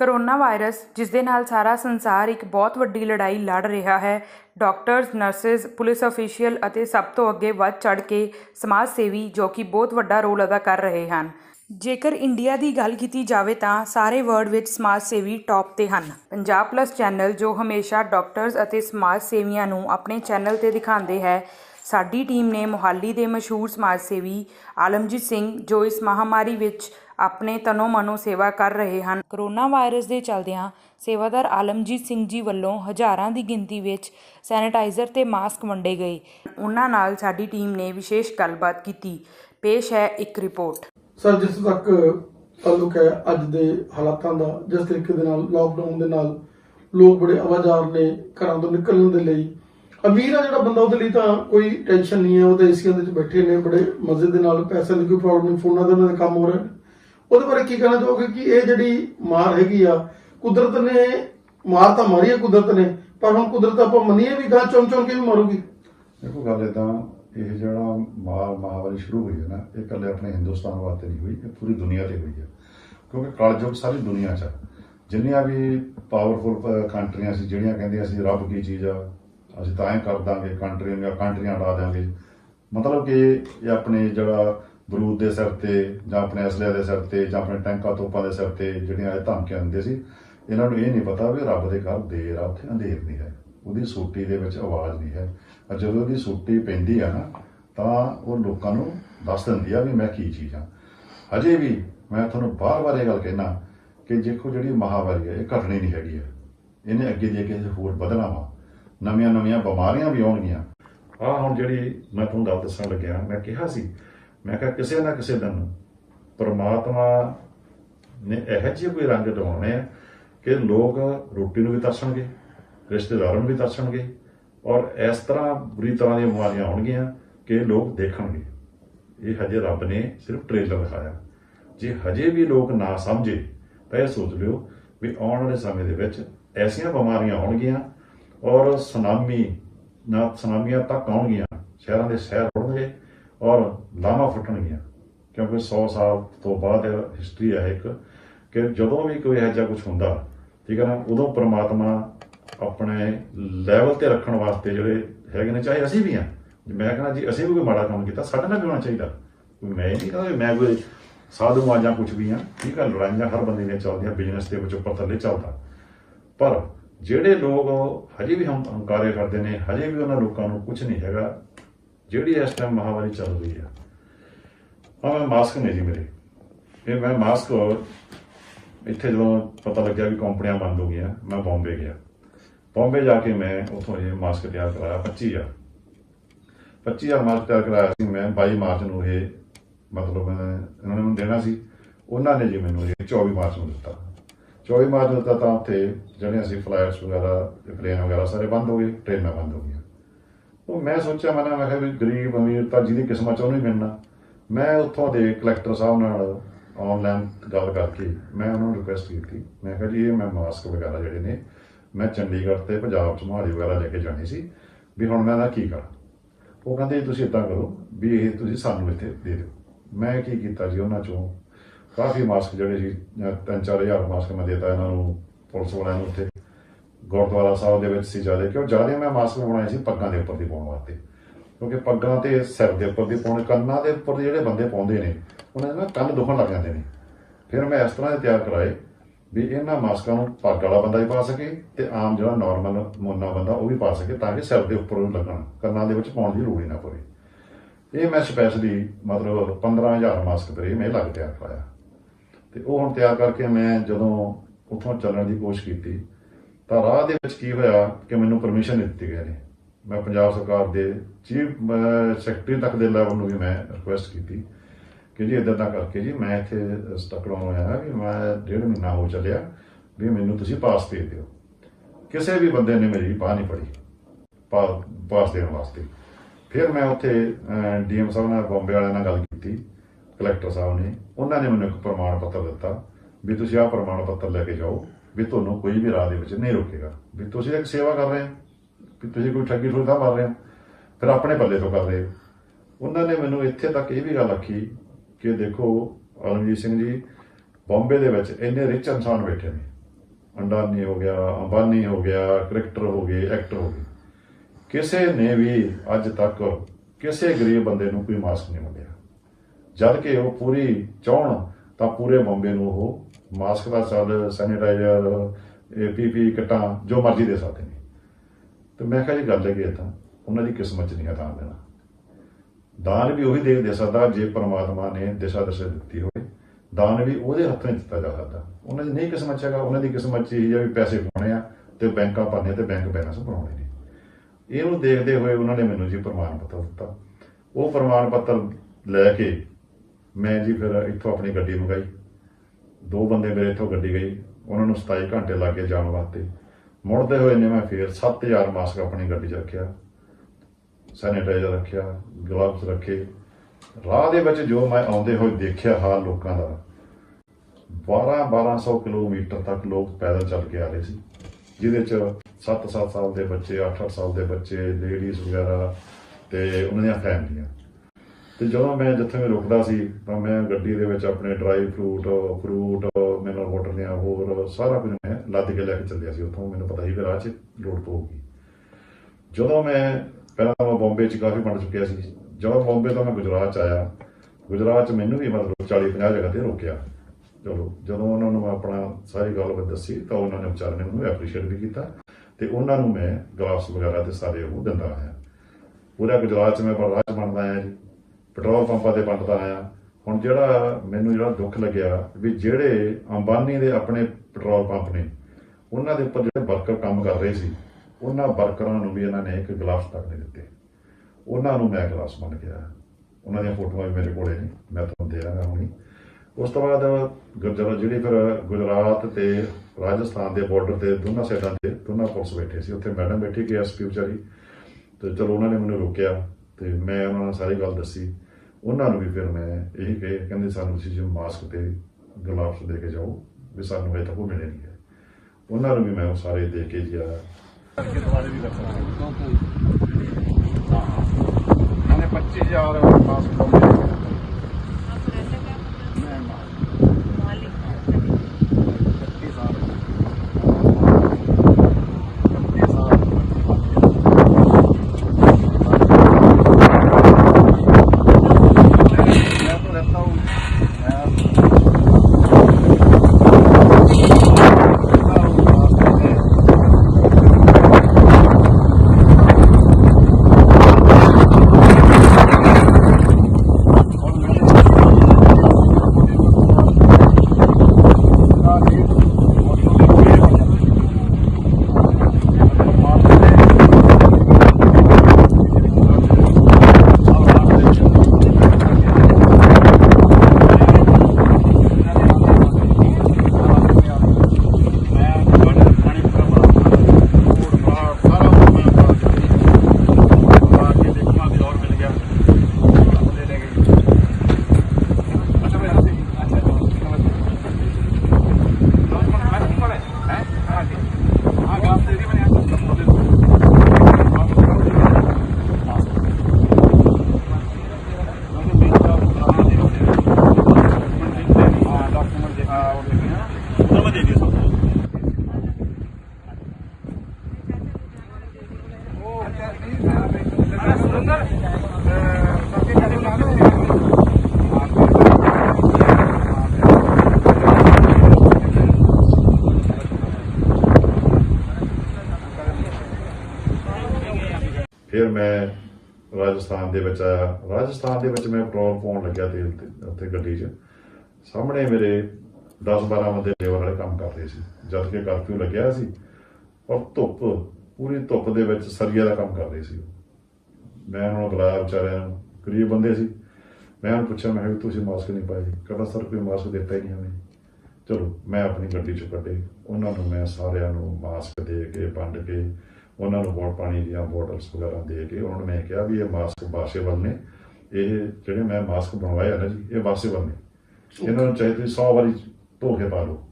Corona virus, ਜਿਸ ਦੇ ਨਾਲ ਸਾਰਾ ਸੰਸਾਰ ਇੱਕ ਬਹੁਤ ਵੱਡੀ ਲੜਾਈ ਲੜ ਰਿਹਾ ਹੈ। ਡਾਕਟਰਸ, ਨਰਸਿਸ, ਪੁਲਿਸ ਅਫੀਸ਼ੀਅਲ ਅਤੇ ਸਭ ਤੋਂ ਅੱਗੇ ਵੱਧ ਚੜ ਕੇ ਸਮਾਜ ਸੇਵੀ, ਜੋ ਕਿ ਬਹੁਤ ਵੱਡਾ ਰੋਲ ਅਦਾ ਕਰ ਰਹੇ ਹਨ। ਜੇਕਰ ਇੰਡੀਆ ਦੀ ਗੱਲ ਕੀਤੀ ਜਾਵੇ ਤਾਂ ਸਾਰੇ ਵਰਲਡ ਵਿੱਚ ਸਮਾਜ ਸੇਵੀ ਟੌਪ ਤੇ ਹਨ। ਪੰਜਾਬ ਪਲੱਸ ਚੈਨਲ ਜੋ ਹਮੇਸ਼ਾ ਡਾਕਟਰਸ ਅਤੇ ਸਮਾਜ ਸੇਵੀਆਂ ਨੂੰ ਆਪਣੇ ਚੈਨਲ ਤੇ ਦਿਖਾਉਂਦੇ ਹੈ ਸਾਡੀ ਟੀਮ ਨੇ ਮੁਹਾਲੀ ਦੇ ਮਸ਼ਹੂਰ ਸਮਾਜ ਸੇਵੀ ਆਲਮਜੀਤ ਸਿੰਘ, ਜੋ ਇਸ ਮਹਾਮਾਰੀ ਵਿੱਚ ਆਪਣੇ ਤਨੋ ਮਨੋ ਸੇਵਾ ਕਰ ਰਹੇ ਹਨ। ਕਰੋਨਾ ਵਾਇਰਸ ਦੇ ਚਲਦਿਆਂ ਸੇਵਾਦਾਰ ਆਲਮਜੀਤ ਸਿੰਘ ਜੀ ਵੱਲੋਂ ਹਜ਼ਾਰਾਂ ਦੀ ਗਿਣਤੀ ਵਿੱਚ ਸੈਨੀਟਾਈਜ਼ਰ ਤੇ ਮਾਸਕ ਵੰਡੇ ਗਏ। ਉਹਨਾਂ ਨਾਲ ਸਾਡੀ ਟੀਮ ਨੇ ਵਿਸ਼ੇਸ਼ ਗੱਲਬਾਤ ਕੀਤੀ। ਪੇਸ਼ ਹੈ ਇੱਕ ਰਿਪੋਰਟ। ਸਰ, ਜਿਸ ਤੱਕ ਤਾਲੁਕ ਹੈ, ਅੱਜ ਦੇ ਹਾਲਾਤਾਂ ਦਾ, ਜਿਸ ਤਰੀਕੇ ਦੇ ਨਾਲ ਲਾਕਡਾਊਨ ਦੇ ਨਾਲ ਲੋਕ ਬੜੇ ਆਵਾਜ਼ਾਰ ਨੇ ਘਰਾਂ ਤੋਂ ਨਿਕਲਣ ਦੇ ਲਈ ਅਮੀਰ ਆ ਜਿਹੜਾ ਬੰਦਾ ਉਹਦੇ ਲਈ ਤਾਂ ਕੋਈ ਟੈਨਸ਼ਨ ਨਹੀਂ ਹੈ, ਉਹ ਤਾਂ ਏਸੀਆਂ ਦੇ ਵਿੱਚ ਬੈਠੇ ਨੇ, ਬੜੇ ਮਜ਼ੇ ਦੇ ਨਾਲ ਪੈਸੇ ਦੀ ਕੋਈ ਪ੍ਰੋਬਲਮ ਨਹੀਂ ਫੋਨਾਂ ਦੇ ਉਹਨਾਂ ਦੇ ਕੰਮ ਹੋ ਰਹੇ। ਨੇ ਉਹਦੇ ਬਾਰੇ ਕੀ ਕਹਿਣਾ ਚਾਹੋਗੇ ਕਿ ਇਹ ਜਿਹੜੀ ਮਾਰ ਹੈਗੀ ਆ, ਕੁਦਰਤ ਨੇ ਮਾਰ ਤਾਂ ਮਾਰੀ ਹੈ ਕੁਦਰਤ ਨੇ, ਪਰ ਹੁਣ ਕੁਦਰਤ ਆਪਾਂ ਮੰਨੀਏ ਵੀ ਗਾਂ ਚੁਣ ਚੁਣ ਕੇ ਵੀ ਮਾਰੂਗੀ। ਦੇਖੋ ਗੱਲ ਇਦਾਂ ਇਹ ਜਿਹੜਾ ਮਹਾ ਮਹਾਵਾਰੀ ਸ਼ੁਰੂ ਹੋਈ ਹੈ ਨਾ, ਇਹ ਇਕੱਲੇ ਆਪਣੇ ਹਿੰਦੁਸਤਾਨ ਵਾਸਤੇ ਨਹੀਂ ਹੋਈ, ਇਹ ਪੂਰੀ ਦੁਨੀਆ ਤੇ ਹੋਈ ਹੈ। ਕਿਉਂਕਿ ਕਲਯੁਗ ਸਾਰੀ ਦੁਨੀਆ 'ਚ ਆ। ਜਿੰਨੀਆਂ ਵੀ ਪਾਵਰਫੁਲ ਕੰਟਰੀਆਂ ਸੀ, ਜਿਹੜੀਆਂ ਕਹਿੰਦੀਆਂ ਸੀ, ਰੱਬ ਕੀ ਚੀਜ਼ ਆ ਅਸੀਂ ਤਾਂ ਹੀ ਕਰ ਦਾਂਗੇ ਕੰਟਰੀਆਂ ਦੀਆਂ ਕੰਟਰੀਆਂ ਲਾ ਦਾਂਗੇ ਮਤਲਬ ਕਿ ਇਹ ਆਪਣੇ ਜਿਹੜਾ ਬਰੂਦ ਦੇ ਸਿਰ ਤੇ ਜਾਂ ਆਪਣੇ ਅਸਲਿਆਂ ਦੇ ਸਿਰ ਤੇ ਜਾਂ ਆਪਣੇ ਟੈਂਕਾਂ ਤੋਪਾਂ ਦੇ ਸਿਰ ਤੇ ਜਿਹੜੀਆਂ ਇਹ ਧਮਕੀਆਂ ਦਿੰਦੇ ਸੀ, ਇਹਨਾਂ ਨੂੰ ਇਹ ਨਹੀਂ ਪਤਾ ਵੀ ਰੱਬ ਦੇ ਘਰ ਦੇਰ ਆ, ਉੱਥੇ ਅੰਧੇਰ ਨਹੀਂ ਹੈ। ਉਹਦੀ ਸੋਟੀ ਦੇ ਵਿੱਚ ਆਵਾਜ਼ ਨਹੀਂ ਹੈ। ਔਰ ਜਦੋਂ ਉਹਦੀ ਸੋਟੀ ਪੈਂਦੀ ਆ ਨਾ, ਤਾਂ ਉਹ ਲੋਕਾਂ ਨੂੰ ਦੱਸ ਦਿੰਦੀ ਆ ਵੀ ਮੈਂ ਕੀ ਚੀਜ਼ ਆ। ਅਜੇ ਵੀ ਮੈਂ ਤੁਹਾਨੂੰ ਬਾਰ-ਬਾਰ ਇਹ ਗੱਲ ਕਹਿਣਾ ਕਿ ਦੇਖੋ ਜਿਹੜੀ ਮਹਾਮਾਰੀ ਹੈ ਇਹ ਘਟਣੀ ਨਹੀਂ ਹੈਗੀ ਹੈ ਇਹਨੇ ਅੱਗੇ ਦੇ ਕੇ ਹੋਰ ਵਧਣਾ ਵਾ ਨਵੀਆਂ ਨਵੀਆਂ ਬਿਮਾਰੀਆਂ ਵੀ ਆਉਣਗੀਆਂ। ਆ ਹੁਣ ਜਿਹੜੀ ਮੈਂ ਤੁਹਾਨੂੰ ਗੱਲ ਦੱਸਣ ਲੱਗਿਆ, ਮੈਂ ਕਿਹਾ ਸੀ, ਮੈਂ ਕਿਹਾ ਕਿਸੇ ਨਾ ਕਿਸੇ ਦਿਨ ਪਰਮਾਤਮਾ ਨੇ ਇਹੋ ਜਿਹੇ ਕੋਈ ਰੰਗ ਦਿਵਾਉਣੇ ਆ ਕਿ ਲੋਕ ਰੋਟੀ ਨੂੰ ਵੀ ਤਰਸਣਗੇ, ਰਿਸ਼ਤੇਦਾਰਾਂ ਨੂੰ ਵੀ ਤਰਸਣਗੇ ਔਰ ਇਸ ਤਰ੍ਹਾਂ ਬੁਰੀ ਤਰ੍ਹਾਂ ਦੀਆਂ ਬਿਮਾਰੀਆਂ ਆਉਣਗੀਆਂ ਕਿ ਲੋਕ ਦੇਖਣਗੇ। ਇਹ ਹਜੇ ਰੱਬ ਨੇ ਸਿਰਫ ਟ੍ਰੇਲਰ ਦਿਖਾਇਆ। ਜੇ ਹਜੇ ਵੀ ਲੋਕ ਨਾ ਸਮਝੇ, ਤਾਂ ਇਹ ਸੋਚ ਲਿਓ ਵੀ ਆਉਣ ਵਾਲੇ ਸਮੇਂ ਦੇ ਵਿੱਚ ਐਸੀਆਂ ਬਿਮਾਰੀਆਂ ਆਉਣਗੀਆਂ ਔਰ ਸੁਨਾਮੀ ਨਾ, ਸੁਨਾਮੀਆਂ ਤੱਕ ਆਉਣਗੀਆਂ, ਸ਼ਹਿਰਾਂ ਦੇ ਸ਼ਹਿਰ ਰੁੜਨਗੇ ਔਰ ਲਾਮਾ ਫੁੱਟਣਗੀਆਂ। ਕਿਉਂਕਿ 100 ਸਾਲ ਤੋਂ ਬਾਅਦ ਹਿਸਟਰੀ ਹੈ ਇੱਕ ਕਿ ਜਦੋਂ ਵੀ ਕੋਈ ਇਹੋ ਜਿਹਾ ਕੁਝ ਹੁੰਦਾ, ਠੀਕ ਹੈ ਨਾ, ਉਦੋਂ ਪ੍ਰਮਾਤਮਾ ਆਪਣੇ ਲੈਵਲ ਤੇ ਰੱਖਣ ਵਾਸਤੇ ਜਿਹੜੇ ਹੈਗੇ ਨੇ, ਚਾਹੇ ਅਸੀਂ ਵੀ ਆ ਮੈਂ ਕਹਿੰਦਾ ਜੀ ਅਸੀਂ ਵੀ ਕੋਈ ਮਾੜਾ ਕੰਮ ਕੀਤਾ, ਸਾਡੇ ਨਾਲ ਵੀ ਹੋਣਾ ਚਾਹੀਦਾ। ਕੋਈ ਮੈਂ ਨਹੀਂ ਕਹਿੰਦਾ ਮੈਂ ਕੋਈ ਸਾਧੂ ਆ ਜਾਂ ਕੁਝ ਵੀ ਆ ਠੀਕ ਹੈ, ਲੜਾਈਆਂ ਹਰ ਬੰਦੇ ਦੀਆਂ ਚੱਲਦੀਆਂ ਬਿਜ਼ਨਸ ਦੇ ਵਿੱਚ ਉੱਪਰ ਥੱਲੇ ਚੱਲਦਾ। ਪਰ ਜਿਹੜੇ ਲੋਕ ਹਜੇ ਵੀ ਹਮ ਹੰਕਾਰੇ ਕਰਦੇ ਨੇ, ਹਜੇ ਵੀ ਉਹਨਾਂ ਲੋਕਾਂ ਨੂੰ ਕੁਝ ਨਹੀਂ ਹੈਗਾ, ਜਿਹੜੀ ਇਸ ਟਾਈਮ ਮਹਾਮਾਰੀ ਚੱਲ ਰਹੀ ਆ। ਹਾਂ ਮੈਂ ਮਾਸਕ ਨਹੀਂ ਜੀ ਮੇਰੇ। ਇਹ ਮੈਂ ਮਾਸਕ ਇੱਥੇ ਜਦੋਂ ਪਤਾ ਲੱਗਿਆ ਵੀ ਕੰਪਨੀਆਂ ਬੰਦ ਹੋ ਗਈਆਂ, ਮੈਂ ਬੰਬੇ ਗਿਆ। ਬੰਬੇ ਜਾ ਕੇ ਮੈਂ ਉਥੋਂ ਇਹ ਮਾਸਕ ਤਿਆਰ ਕਰਾਇਆ 25000 25000 ਮਾਸਕ ਤਿਆਰ ਕਰਾਇਆ ਸੀ ਮੈਂ 22 ਮਾਰਚ ਨੂੰ ਇਹ ਮਤਲਬ ਇਹਨਾਂ ਨੇ ਦੇਣਾ ਸੀ। ਉਹਨਾਂ ਨੇ ਜੀ ਮੈਨੂੰ ਇਹ 24 ਮਾਰਚ ਨੂੰ ਦਿੱਤਾ। 24 ਮਾਰਚ ਨੂੰ ਤਾਂ ਉੱਥੇ ਜਿਹੜੀਆਂ ਸੀ ਫਲਾਈਟਸ ਵਗੈਰਾ ਪਲੇਨ ਵਗੈਰਾ ਸਾਰੇ ਬੰਦ ਹੋ ਗਏ, ਟ੍ਰੇਨਾਂ ਬੰਦ ਹੋ ਗਈਆਂ। ਉਹ ਮੈਂ ਸੋਚਿਆ, ਮੈਂ ਮੈਂ ਕਿਹਾ ਵੀ ਗਰੀਬ ਅਮੀਰ ਤਾਂ ਜਿਹਦੀ ਕਿਸਮਤ ਚ ਉਹਨੂੰ ਹੀ ਮਿਲਣਾ। ਮੈਂ ਉੱਥੋਂ ਦੇ ਕਲੈਕਟਰ ਸਾਹਿਬ ਨਾਲ ਆਨਲਾਈਨ ਗੱਲ ਕਰਕੇ ਮੈਂ ਉਹਨਾਂ ਨੂੰ ਰਿਕੁਐਸਟ ਕੀਤੀ। ਮੈਂ ਕਿਹਾ ਜੀ, ਇਹ ਮੈਂ ਮਾਸਕ ਵਗੈਰਾ ਜਿਹੜੇ ਨੇ, ਮੈਂ ਚੰਡੀਗੜ੍ਹ ਤੇ ਪੰਜਾਬ ਚ ਮੋਹਾਲੀ ਵਗੈਰਾ ਲੈ ਕੇ ਜਾਣੀ ਸੀ, ਵੀ ਹੁਣ ਮੈਂ ਇਹਦਾ ਕੀ ਕਰਾਂ? ਉਹ ਕਹਿੰਦੇ ਜੀ ਤੁਸੀਂ ਇਦਾਂ ਕਰੋ ਵੀ ਇਹ ਤੁਸੀਂ ਸਾਨੂੰ ਇੱਥੇ ਦੇ ਦਿਓ। ਮੈਂ ਕੀ ਕੀਤਾ ਜੀ, ਉਹਨਾਂ ਚੋਂ ਕਾਫੀ ਮਾਸਕ ਜਿਹੜੇ ਸੀ ਤਿੰਨ ਚਾਰ ਹਜ਼ਾਰ ਮਾਸਕ ਮੈਂ ਦੇਤਾ ਇਹਨਾਂ ਨੂੰ ਪੁਲਿਸ ਵਾਲਿਆਂ ਨੂੰ ਉੱਥੇ ਗੁਰਦੁਆਰਾ ਸਾਹਿਬ ਦੇ ਵਿੱਚ ਸੀ ਜ਼ਿਆਦਾ ਕਿਉਂ ਜ਼ਿਆਦਾ ਮੈਂ ਮਾਸਕ ਬਣਾਏ ਸੀ ਪੱਗਾਂ ਦੇ ਉੱਪਰ ਦੀ ਪਾਉਣ ਵਾਸਤੇ ਕਿਉਂਕਿ ਪੱਗਾਂ ਤੇ ਸਿਰ ਦੇ ਉੱਪਰ ਦੀ ਪਾਉਣ ਕੰਨਾਂ ਦੇ ਉੱਪਰ ਜਿਹੜੇ ਬੰਦੇ ਪਾਉਂਦੇ ਨੇ ਉਹਨਾਂ ਦੇ ਨਾ ਕੰਨ ਦੁਖਣ ਲੱਗ ਜਾਂਦੇ ਨੇ ਫਿਰ ਮੈਂ ਇਸ ਤਰ੍ਹਾਂ ਦੇ ਤਿਆਰ ਕਰਾਏ ਵੀ ਇਹਨਾਂ ਮਾਸਕਾਂ ਨੂੰ ਪੱਗ ਵਾਲਾ ਬੰਦਾ ਹੀ ਪਾ ਸਕੇ ਤੇ ਆਮ ਜਿਹੜਾ ਨਾਰਮਲ ਮੋਨਾ ਬੰਦਾ ਉਹ ਵੀ ਪਾ ਸਕੇ ਤਾਂ ਕਿ ਸਿਰ ਦੇ ਉੱਪਰ ਨੂੰ ਲੱਗਣ ਕੰਨਾਂ ਦੇ ਵਿੱਚ ਪਾਉਣ ਦੀ ਲੋੜ ਹੀ ਨਾ ਪਵੇ ਇਹ ਮੈਂ ਸਪੈਸ਼ਲੀ ਮਤਲਬ 15000 ਮਾਸਕ ਤੇ ਮੈਂ ਲੱਗ ਤਿਆਰ ਕਰਾਇਆ ਤੇ ਉਹ ਹੁਣ ਤਿਆਰ ਕਰਕੇ ਮੈਂ ਜਦੋਂ ਉੱਥੋਂ ਚੱਲਣ ਦੀ ਕੋਸ਼ਿਸ਼ ਕੀਤੀ, ਤਾਂ ਰਾਹ ਦੇ ਵਿੱਚ ਕੀ ਹੋਇਆ ਕਿ ਮੈਨੂੰ ਪਰਮਿਸ਼ਨ ਦਿੱਤੀ ਗਈ ਨੇ ਮੈਂ ਪੰਜਾਬ ਸਰਕਾਰ ਦੇ ਚੀਫ ਸੈਕਟਰੀ ਤੱਕ ਦੇ ਲੈਵਲ ਨੂੰ ਵੀ ਮੈਂ ਰਿਕੁਐਸਟ ਕੀਤੀ ਕਿ ਜੀ ਇਦਾਂ ਦਾ ਕਰਕੇ ਜੀ ਮੈਂ ਇੱਥੇ ਸਟਕ ਹੋਇਆ ਆਇਆ ਵੀ ਮੈਂ ਡੇਢ ਮਹੀਨਾ ਹੋ ਚੱਲਿਆ ਵੀ ਮੈਨੂੰ ਤੁਸੀਂ ਪਾਸ ਦੇ ਦਿਓ। ਕਿਸੇ ਵੀ ਬੰਦੇ ਨੇ ਮੇਰੀ ਬਾਹ ਨਹੀਂ ਪੜੀ ਪਾ- ਪਾਸ ਦੇਣ ਵਾਸਤੇ। ਫਿਰ ਮੈਂ ਉੱਥੇ ਡੀਐਮ ਸਾਹਿਬ ਨਾਲ ਬੰਬੇ ਵਾਲਿਆਂ ਨਾਲ ਗੱਲ ਕੀਤੀ। ਕਲੈਕਟਰ ਸਾਹਿਬ ਨੇ, ਉਹਨਾਂ ਨੇ ਮੈਨੂੰ ਇੱਕ ਪ੍ਰਮਾਣ ਪੱਤਰ ਦਿੱਤਾ ਵੀ ਤੁਸੀਂ ਆਹ ਪ੍ਰਮਾਣ ਪੱਤਰ ਲੈ ਕੇ ਜਾਓ ਵੀ ਤੁਹਾਨੂੰ ਕੋਈ ਵੀ ਰਾਹ ਦੇ ਵਿੱਚ ਨਹੀਂ ਰੋਕੇਗਾ। ਵੀ ਤੁਸੀਂ ਇੱਕ ਸੇਵਾ ਕਰ ਰਹੇ ਹੋ, ਵੀ ਤੁਸੀਂ ਕੋਈ ਠੱਗੀ ਠੁੱਗਾ ਮਾਰ ਰਹੇ ਹੋ, ਫਿਰ ਆਪਣੇ ਪੱਲੇ ਤੋਂ ਕਰ ਰਹੇ ਹੋ। ਉਹਨਾਂ ਨੇ ਮੈਨੂੰ ਇੱਥੇ ਤੱਕ ਇਹ ਵੀ ਗੱਲ ਆਖੀ ਕਿ ਦੇਖੋ ਆਲਮਜੀਤ ਸਿੰਘ ਜੀ, ਬੰਬੇ ਦੇ ਵਿੱਚ ਇੰਨੇ ਰਿਚ ਇਨਸਾਨ ਬੈਠੇ ਨੇ। ਅੰਡਾਨੀ ਹੋ ਗਿਆ, ਅੰਬਾਨੀ ਹੋ ਗਿਆ, ਕ੍ਰਿਕਟਰ ਹੋ ਗਏ, ਐਕਟਰ ਹੋ ਗਏ। ਕਿਸੇ ਨੇ ਵੀ ਅੱਜ ਤੱਕ ਕਿਸੇ ਗਰੀਬ ਬੰਦੇ ਨੂੰ ਕੋਈ ਮਾਸਕ ਨਹੀਂ ਮਿਲਿਆ ਜਦ ਕਿ ਉਹ ਪੂਰੀ ਚਾਹਣ ਤਾਂ ਪੂਰੇ ਬੰਬੇ ਨੂੰ ਉਹ ਮਾਸਕ ਦਾ ਚੱਲ ਸੈਨੀਟਾਈਜ਼ਰ ਇਹ ਪੀਪੀ ਕਿੱਟਾਂ ਜੋ ਮਰਜ਼ੀ ਦੇ ਸਕਦੇ ਨੇ। ਤੇ ਮੈਂ ਕਿਹਾ ਜੀ ਗੱਲ ਹੈਗੀ ਹੈ ਤਾਂ ਉਹਨਾਂ ਦੀ ਕਿਸਮਤ ਚ ਨਹੀਂ ਹੈ ਦਾਨ ਦੇਣਾ। ਦਾਨ ਵੀ ਉਹੀ ਦੇ ਦੇ ਸਕਦਾ ਜੇ ਪ੍ਰਮਾਤਮਾ ਨੇ ਦਿਸ਼ਾ ਦਸ਼ਾ ਦਿੱਤੀ ਹੋਵੇ। ਦਾਨ ਵੀ ਉਹਦੇ ਹੱਥਾਂ 'ਚ ਦਿੱਤਾ ਜਾ ਸਕਦਾ। ਉਹਨਾਂ ਦੀ ਨਹੀਂ ਕਿਸਮਤ 'ਚ ਹੈਗਾ, ਉਹਨਾਂ ਦੀ ਕਿਸਮਤ 'ਚ ਇਹ ਹੈ ਵੀ ਪੈਸੇ ਪਾਉਣੇ ਆ ਤੇ ਬੈਂਕਾਂ ਭਰਨੇ ਤੇ ਬੈਂਕ ਬੈਲੈਂਸ ਬਣਾਉਣੇ ਨੇ। ਇਹਨੂੰ ਦੇਖਦੇ ਹੋਏ ਉਹਨਾਂ ਨੇ ਮੈਨੂੰ ਜੀ ਪ੍ਰਮਾਣ ਪੱਤਰ ਦਿੱਤਾ। ਉਹ ਪ੍ਰਮਾਣ ਪੱਤਰ ਲੈ ਕੇ ਮੈਂ ਜੀ ਫਿਰ ਇੱਥੋਂ ਆਪਣੀ ਗੱਡੀ ਮੰਗਾਈ। ਦੋ ਬੰਦੇ ਮੇਰੇ ਇੱਥੋਂ ਗੱਡੀ ਗਈ ਉਹਨਾਂ ਨੂੰ 27 ਘੰਟੇ ਲੱਗ ਗਏ ਜਾਣ ਵਾਸਤੇ। ਮੁੜਦੇ ਹੋਏ ਨੇ ਮੈਂ ਫਿਰ 7000 ਮਾਸਕ ਆਪਣੀ ਗੱਡੀ 'ਚ ਰੱਖਿਆ। ਸੈਨੀਟਾਈਜ਼ਰ ਰੱਖਿਆ ਗਲਵਸ ਰੱਖੇ। ਰਾਹ ਦੇ ਵਿੱਚ ਜੋ ਮੈਂ ਆਉਂਦੇ ਹੋਏ ਦੇਖਿਆ ਹਾਲ ਲੋਕਾਂ ਦਾ 12 1200 ਕਿਲੋਮੀਟਰ ਤੱਕ ਲੋਕ ਪੈਦਲ ਚੱਲ ਕੇ ਆ ਰਹੇ ਸੀ। ਜਿਹਦੇ ਚ 7-7 ਸਾਲ ਦੇ ਬੱਚੇ 8-8 ਸਾਲ ਦੇ ਬੱਚੇ, ਲੇਡੀਜ਼ ਵਗੈਰਾ ਤੇ ਉਹਨਾਂ ਦੀਆਂ ਫੈਮਲੀਆਂ। ਤੇ ਜਦੋਂ ਮੈਂ ਜਿੱਥੇ ਮੈਂ ਰੁਕਦਾ ਸੀ, ਤਾਂ ਮੈਂ ਗੱਡੀ ਦੇ ਵਿੱਚ ਆਪਣੇ dry fruit fruit mineral water ਦੀਆਂ ਹੋਰ ਸਾਰਾ ਕੁਝ ਮੈਂ ਲੱਦ ਕੇ ਲੈ ਕੇ ਚੱਲਿਆ ਸੀ। ਉੱਥੋਂ ਮੈਨੂੰ ਪਤਾ ਸੀ ਵੀ ਰਾਹ 'ਚ ਲੋੜ ਪਊਗੀ। ਜਦੋਂ ਮੈਂ ਪਹਿਲਾਂ ਤਾਂ ਮੈਂ ਬੰਬੇ 'ਚ ਕਾਫੀ ਬਣ ਚੁੱਕਿਆ ਸੀ। ਜਦੋਂ ਬੰਬੇ ਤੋਂ ਮੈਂ ਗੁਜਰਾਤ 'ਚ ਆਇਆ, ਗੁਜਰਾਤ 'ਚ ਮੈਨੂੰ ਵੀ ਮਤਲਬ 40 50 ਜਗ੍ਹਾ ਤੇ ਰੋਕਿਆ। ਚਲੋ, ਜਦੋਂ ਉਹਨਾਂ ਨੂੰ ਮੈਂ ਆਪਣਾ ਸਾਰੀ ਗੱਲਬਾਤ ਦੱਸੀ, ਤਾਂ ਉਹਨਾਂ ਨੇ ਵਿਚਾਰ ਨੇ ਮੈਨੂੰ ਐਪਰੀਸ਼ੀਏਟ ਵੀ ਕੀਤਾ ਤੇ ਉਹਨਾਂ ਨੂੰ ਮੈਂ ਗਲਾਸ ਵਗੈਰਾ ਤੇ ਸਾਰੇ ਉਹ ਦਿੰਦਾ ਆਇਆ। ਪੂਰਾ ਗੁਜਰਾਤ 'ਚ ਮੈਂ ਬੜਾ ਚ ਬਣਦਾ ਆਇਆ ਜੀ। ਪੈਟਰੋਲ ਪੰਪਾਂ ਤੇ ਵੰਡਦਾ ਆਇਆ। ਹੁਣ ਜਿਹੜਾ ਮੈਨੂੰ ਜਿਹੜਾ ਦੁੱਖ ਲੱਗਿਆ ਵੀ ਜਿਹੜੇ ਅੰਬਾਨੀ ਦੇ ਆਪਣੇ ਪੈਟਰੋਲ ਪੰਪ ਨੇ, ਉਹਨਾਂ ਦੇ ਉੱਪਰ ਜਿਹੜੇ ਵਰਕਰ ਕੰਮ ਕਰ ਰਹੇ ਸੀ, ਉਹਨਾਂ ਵਰਕਰਾਂ ਨੂੰ ਵੀ ਇਹਨਾਂ ਨੇ ਇੱਕ ਗਲਾਸ ਤੱਕ ਨਹੀਂ ਦਿੱਤੇ। ਉਹਨਾਂ ਨੂੰ ਮੈਂ ਗਲਾਸ ਬਣ ਗਿਆ ਉਹਨਾਂ ਦੀਆਂ ਫੋਟੋਆਂ ਵੀ ਮੇਰੇ ਕੋਲੇ ਨੇ, ਮੈਂ ਤੁਹਾਨੂੰ ਦੇ ਦਾਂਗਾ ਹੁਣੀ। ਉਸ ਤੋਂ ਬਾਅਦ ਗੁਜਰਾਤ ਜਿਹੜੀ ਫਿਰ ਗੁਜਰਾਤ ਤੇ ਰਾਜਸਥਾਨ ਦੇ ਬਾਰਡਰ ਤੇ ਦੋਨਾਂ ਸਾਈਡਾਂ ਤੇ ਦੋਨਾਂ ਪੁਲਿਸ ਬੈਠੇ ਸੀ। ਉੱਥੇ ਮੈਡਮ ਬੈਠੀ, ਕਿ ਐਸਪੀ ਵਿਚਾਰੀ। ਤੇ ਚਲੋ ਉਹਨਾਂ ਨੇ ਮੈਨੂੰ ਰੋਕਿਆ ਤੇ ਮੈਂ ਉਹਨਾਂ ਨਾਲ ਸਾਰੀ ਗੱਲ ਦੱਸੀ। ਉਹਨਾਂ ਨੂੰ ਵੀ ਫਿਰ ਮੈਂ ਇਹ ਕਹੇ, ਕਹਿੰਦੇ ਸਾਨੂੰ ਤੁਸੀਂ ਮਾਸਕ ਤੇ ਗਲਾਵਸ ਦੇ ਕੇ ਜਾਓ, ਵੀ ਸਾਨੂੰ ਇਹ ਤੱਕ ਉਹ ਮਿਲੇ ਨਹੀਂ ਹੈ। ਉਹਨਾਂ ਨੂੰ ਵੀ ਮੈਂ ਉਹ ਸਾਰੇ ਦੇ ਕੇ ਜੀ ਆਇਆ ਕਰਕੇ ਵੀ ਰੱਖਣਾ ਹਾਂ ਹਾਂ 25000 ਮਾਸਕ ਫਿਰ ਮੈਂ ਰਾਜਸਥਾਨ ਦੇ ਵਿੱਚ ਆਇਆ। ਰਾਜਸਥਾਨ ਦੇ ਵਿੱਚ ਮੈਂ ਪੈਟਰੋਲ ਪਾਉਣ ਲੱਗਿਆ ਤੇਲ ਤੇ, ਉੱਥੇ ਗੱਡੀ 'ਚ। ਸਾਹਮਣੇ ਮੇਰੇ 10-12 ਬੰਦੇ ਲੇਬਰ ਵਾਲੇ ਕੰਮ ਕਰ ਰਹੇ ਸੀ। ਜਦ ਕਿ ਕਰਫਿਊ ਲੱਗਿਆ ਸੀ ਔਰ ਧੁੱਪ, ਪੂਰੀ ਧੁੱਪ ਦੇ ਵਿੱਚ ਸਰੀਆ ਦਾ ਕੰਮ ਕਰ ਰਹੇ ਸੀ ਮੈਂ ਉਹਨਾਂ ਨੂੰ ਬੁਲਾਇਆ ਵਿਚਾਰਿਆਂ ਨੂੰ, ਗਰੀਬ ਬੰਦੇ ਸੀ। ਮੈਂ ਉਹਨੂੰ ਪੁੱਛਿਆ, ਮੈਂ ਕਿਹਾ ਵੀ ਤੁਸੀਂ ਮਾਸਕ ਨਹੀਂ ਪਾਏ ਕਹਿੰਦਾ, ਸਰ, ਕੋਈ ਮਾਸਕ ਦਿੱਤਾ ਹੀ ਨਹੀਂ ਹਮੇ ਚਲੋ, ਮੈਂ ਆਪਣੀ ਗੱਡੀ ਚ ਕੱਢੇ। ਉਹਨਾਂ ਨੂੰ ਮੈਂ ਸਾਰਿਆਂ ਨੂੰ ਮਾਸਕ ਦੇ ਕੇ, ਵੰਡ ਕੇ ਉਹਨਾਂ ਨੂੰ ਬੋਟ ਪਾਣੀ ਦੀਆਂ ਬੋਟਲਸ ਵਗੈਰਾ ਦੇ ਕੇ ਉਹਨਾਂ ਨੂੰ ਮੈਂ ਕਿਹਾ ਵੀ ਇਹ ਮਾਸਕ ਵਾਸੇਬਲ ਨੇ ਇਹ ਜਿਹੜੇ ਮੈਂ ਮਾਸਕ ਬਣਵਾਏ ਆ ਨਾ ਜੀ ਇਹ ਵਾਸੇਬਲ ਨੇ ਇਹਨਾਂ ਨੂੰ ਚਾਹੇ ਤੁਸੀਂ 100 ਵਾਰੀ ਧੋ ਕੇ ਪਾ ਲਓ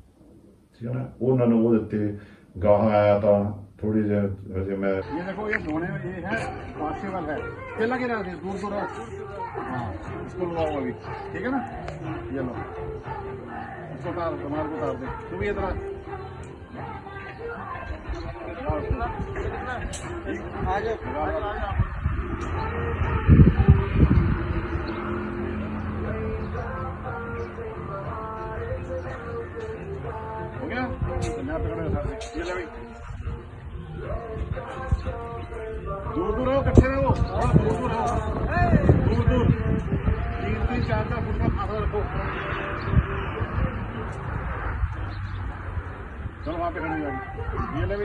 ਠੀਕ ਹੈ ਨਾ ਉਹਨਾਂ ਨੂੰ ਉਹ ਦਿੱਤੇ ਗਾਹਾਂ ਆਇਆ ਤਾਂ ਥੋੜੀ ਜਿਹੀ ਹਜੇ ਮੈਂ ये देखो ये धोने में ये है वॉशेबल है ये लगे रहते हैं दूर दूर हाँ इसको लगाओ अभी ठीक है ना ये लो इसको उतार तुम्हारे को उतार दे तू भी इधर आ। ਆ ਜਾਓ ਦੂਰ ਦੂਰ ਰਹੋ ਇਕੱਠੇ ਰਹੋ ਦੂਰ ਦੂਰ ਰਹੋ ਦੂਰ ਦੂਰ 3 3 4 4 ਫੁੱਟ ਦਾ ਫਾਸਲਾ ਰੱਖੋ चलो वहाँ पे खड़ी गाड़ी ये ले